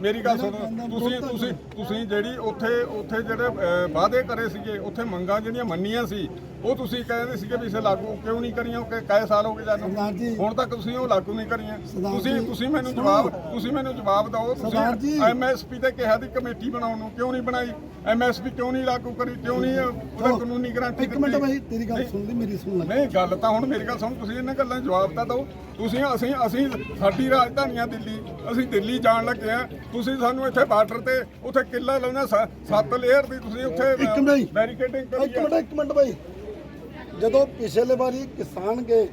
ਮੇਰੀ- ਗੱਲ ਸੁਣੋ। ਤੁਸੀਂ ਤੁਸੀਂ ਤੁਸੀਂ ਜਿਹੜੀ ਉੱਥੇ ਉੱਥੇ ਜਿਹੜੇ ਵਾਅਦੇ ਕਰੇ ਸੀਗੇ ਉੱਥੇ ਮੰਗਾਂ ਜਿਹੜੀਆਂ ਮੰਨੀਆਂ ਸੀ ਉਹ ਤੁਸੀਂ ਕਹਿੰਦੇ ਸੀਗੇ ਵੀ ਇਸੇ ਲਾਗੂ ਕਿਉਂ ਨਹੀਂ ਕਰੀਆਂ? ਕਿ ਕਈ ਸਾਲ ਹੋ ਗਏ ਜਾਨੂੰ। ਹੁਣ ਤੱਕ ਤੁਸੀਂ ਉਹ ਲਾਗੂ ਨਹੀਂ ਕਰੀਆਂ। ਤੁਸੀਂ ਤੁਸੀਂ ਮੈਨੂੰ। ਜਵਾਬ ਤੁਸੀਂ ਮੈਨੂੰ ਜਵਾਬ ਦਿਓ। ਤੁਸੀਂ ਐਮਐਸਪੀ ਤੇ ਕਿਹਾ ਦੀ ਕਮੇਟੀ ਬਣਾਉਣ ਨੂੰ ਕਿਉਂ ਨਹੀਂ ਬਣਾਈ? ਐਮਐਸਪੀ ਕਿਉਂ ਨਹੀਂ ਲਾਗੂ ਕਰੀ? ਕਿਉਂ ਨਹੀਂ ਉਹਦਾ ਕਾਨੂੰਨੀ ਗਾਰੰਟੀ ਇੱਕ ਮਿੰਟ ਬਾਈ ਤੇਰੀ ਗੱਲ ਸੁਣ ਲਈ ਮੇਰੀ ਸੁਣ ਲੈ। ਨਹੀਂ ਗੱਲ ਤਾਂ ਹੁਣ ਮੇਰੀ ਗੱਲ ਸੁਣ। ਤੁਸੀਂ ਇਹਨਾਂ ਗੱਲਾਂ ਜਵਾਬ ਤਾਂ ਦਿਓ। ਤੁਸੀਂ ਅਸੀਂ ਅਸੀਂ ਸਾਡੀ ਰਾਜਧਾਨੀ ਆ ਦਿੱਲੀ ਅਸੀਂ ਦਿੱਲੀ ਜਾਣ ਲੱਗੇ ਆ ਤੁਸੀਂ ਸਾਨੂੰ ਇੱਥੇ ਬਾਰਡਰ ਤੇ ਉੱਥੇ ਕਿੱਲਾ ਲਾਉਣਾ ਸੱਤ ਲੇਅਰ ਦੀ ਤੁਸੀਂ ਉੱਥੇ ਇੱਕ ਮਿੰਟ ਬੈਰੀਕੇਡਿੰਗ ਇੱਕ ਕਰੀ ਮਿੰਟ ਆ। ਇੱਕ ਮਿੰਟ ਬਾਈ ਜਦੋਂ ਪਿਛਲੇ ਵਾਰੀ ਕਿਸਾਨ ਗਏ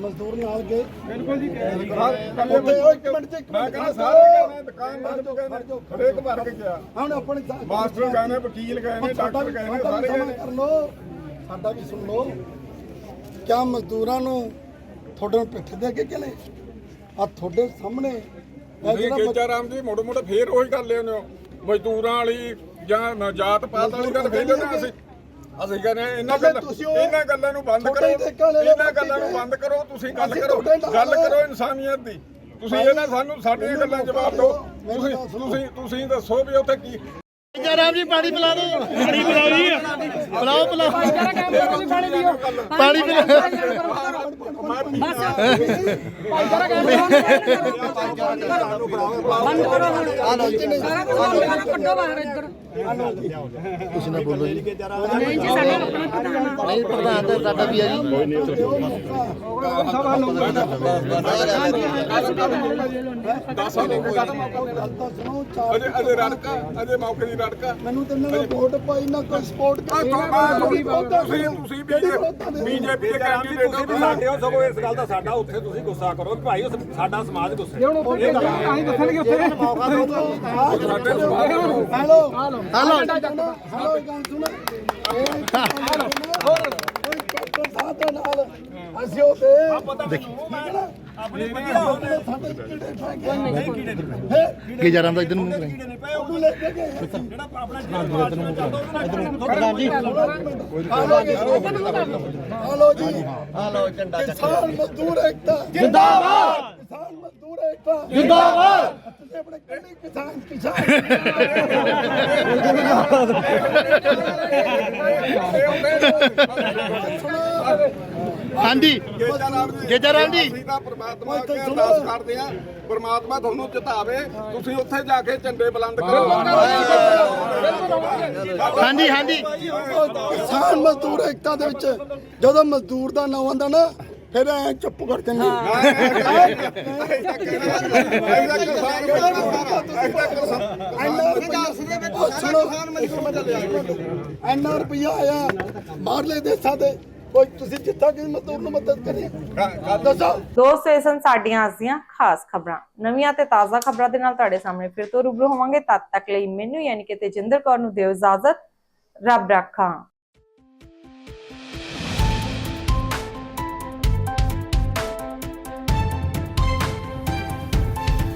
ਮਜ਼ਦੂਰ ਨਾਲ ਗਏ ਬਿਲਕੁਲ ਜੀ ਉੱਥੇ ਉਹ ਇੱਕ ਮਿੰਟ ਚ ਇੱਕ ਮਿੰਟ ਕਹਿੰਦਾ ਸਾਰੇ ਦੁਕਾਨਦਾਰ ਜੋ ਕਹਿੰਦੇ ਹਰੇਕ ਵਰਗ ਗਿਆ। ਹੁਣ ਆਪਣੇ ਮਾਸਟਰ ਗਏ ਨੇ ਵਕੀਲ ਗਏ ਨੇ ਡਾਕਟਰ ਗਏ ਨੇ ਸਾਰੇ ਗਏ ਨੇ ਕਰ ਲੋ ਸਾਡਾ ਵੀ ਸੁਣ ਲੋ ਕਿਆ ਮਜ਼ਦੂਰਾਂ ਨੂੰ ਤੁਹਾਡੇ ਨੂੰ ਪਿੱਠ ਦੇ ਕੇ ਕਿਨੇ ਆ ਤੁਹਾਡੇ ਸਾਹਮਣੇ ਇਹ ਜਿਹੜਾ ਗੇਜਾ ਰਾਮ ਜੀ ਮੋੜ ਮੋੜ ਫੇਰ ਉਹੀ ਗੱਲ ਲੈਣੇ ਹੋ। ਮਜ਼ਦੂਰਾਂ ਵਾਲੀ ਜਾਂ ਜਾਤ ਪਾਤ ਵਾਲੀ ਗੱਲ ਫੇਰ ਲੈਣਾ ਅਸੀਂ। ਅਸੀਂ ਕਹਿੰਦੇ ਇਹਨਾਂ ਗੱਲਾਂ ਇਹਨਾਂ ਗੱਲਾਂ ਨੂੰ ਬੰਦ ਕਰੋ। ਇਹਨਾਂ ਗੱਲਾਂ ਨੂੰ ਬੰਦ ਕਰੋ ਤੁਸੀਂ ਗੱਲ ਕਰੋ। ਗੱਲ ਕਰੋ ਇਨਸਾਨੀਅਤ ਦੀ। ਤੁਸੀਂ ਇਹਨਾਂ ਸਾਨੂੰ ਸਾਡੀਆਂ ਗੱਲਾਂ ਜਵਾਬ ਦਿਓ। ਤੁਸੀਂ ਤੁਸੀਂ ਤੁਸੀਂ ਦੱਸੋ ਵੀ ਉੱਥੇ ਕੀ ਰਾਮ ਜੀ ਪਾਣੀ ਪਿਲਾ ਦਿਓ। ਪਾਣੀ ਪਿਲਾਓ ਜੀ ਪਿਲਾਓ ਪਿਲਾਓ। ਪਾਣੀ ਕੁਛ ਨਾ ਬੋਲੋ ਜੀ ਨਹੀਂ ਜੀ ਸਾਡਾ ਨਹੀਂ ਪ੍ਰਧਾਨ ਤਾਂ ਸਾਡਾ ਵੀ ਹੈ ਜੀ ਅਜੇ ਅਜੇ ਰੜਕਾ ਅਜੇ ਮੌਕੇ ਦੀ ਰੜਕਾ ਮੈਨੂੰ ਤੇ ਇਹਨਾਂ ਵੋਟ ਪਾਈ ਨਾ ਕੋਈ ਸਪੋਰਟ ਤੁਸੀਂ ਤੁਸੀਂ ਬੀਜੇਪੀ ਦੇ ਕੈਂਡੀਡੇਟ ਤੁਸੀਂ ਵੀ ਸਾਡੇ ਹੋ ਸਗੋਂ ਇਸ ਗੱਲ ਦਾ ਸਾਡਾ ਉੱਥੇ ਤੁਸੀਂ ਗੁੱਸਾ ਕਰੋ ਵੀ ਭਾਈ ਸਾਡਾ ਸਮਾਜ ਗੁੱਸੇ। ਅਸੀਂ ਦੱਸਣਗੇ ਉੱਥੇ ਮੌਕਾ ਦਿਓ ਹੈਲੋ। ਹੈਲੋ। ਹੈਲੋ। ਹੈਲੋ। ਗੱਲ ਸੁਣ। ਹੋਰ ਸਾਹਿਬ ਦੇ ਨਾਲ ਅਸੀਂ ਉਹਦੇ ਦੇਖੀ ਕੀ ਜਾ ਰਹਾ ਇਧਰ ਨੂੰ ਮੂੰਹ ਕਰਾਈ ਜਿਹੜਾ ਆਪਣਾ ਜੀ। ਹਲੋ ਜੀ। ਹਲੋ ਝੰਡਾ ਕਿਸਾਨ ਮਜ਼ਦੂਰ ਏਕਤਾ। ਜਿੰਦਾਬਾਦ! ਕਿਸਾਨ ਮਜ਼ਦੂਰ ਏਕਤਾ। ਜਿੰਦਾਬਾਦ! ਆਪਣੇ ਕਿਹੜੇ ਕਿਸਾਨ ਕਿਸਾਨ ਹਾਂਜੀ। ਗੇਜਾ ਰਾਮ ਜੀ। ਅਸੀਂ ਤਾਂ ਪ੍ਰਮਾਤਮਾ ਅੱਗੇ ਅਰਦਾਸ ਕਰਦੇ ਆ ਪ੍ਰਮਾਤਮਾ ਤੁਹਾਨੂੰ ਜਿਤਾਵੇ। ਤੁਸੀਂ ਉੱਥੇ ਜਾ ਕੇ ਝੰਡੇ ਬੁਲੰਦ ਕਰੋ। ਹਾਂਜੀ ਹਾਂਜੀ। ਕਿਸਾਨ ਮਜ਼ਦੂਰ ਏਕਤਾ ਦੇ ਵਿੱਚ ਜਦੋਂ ਮਜ਼ਦੂਰ ਦਾ ਨਾਮ ਆਉਂਦਾ ਨਾ ਫਿਰ ਐ ਚੁੱਪ ਕਰ ਜਾਂਦੇ। ਐਨਾ ਰੁਪਇਆ ਆਇਆ ਬਾਹਰਲੇ ਦੇਸ਼ਾਂ ਦੇ ਕੋਈ ਤੁਸੀਂ ਜਿੱਥਾ ਕਿ ਮਜ਼ਦੂਰ ਨੂੰ ਮਦਦ ਕਰੀ। ਦੱਸੋ। ਦੋਸਤੋ ਇਹ ਸਨ ਸਾਡੀਆਂ ਅੱਜ ਦੀਆਂ ਖਾਸ ਖਬਰਾਂ। ਨਵੀਆਂ ਤੇ ਤਾਜ਼ਾ ਖਬਰਾਂ ਦੇ ਨਾਲ ਤੁਹਾਡੇ ਸਾਹਮਣੇ ਫਿਰ ਤੋਂ ਰੂਬਰੂ ਹੋਵਾਂਗੇ। ਤਦ ਤੱਕ ਲਈ ਮੈਨੂੰ ਯਾਨੀ ਕਿ ਤੇਜਿੰਦਰ ਕੌਰ ਨੂੰ ਦਿਓ ਇਜਾਜ਼ਤ। ਰੱਬ ਰਾਖਾ।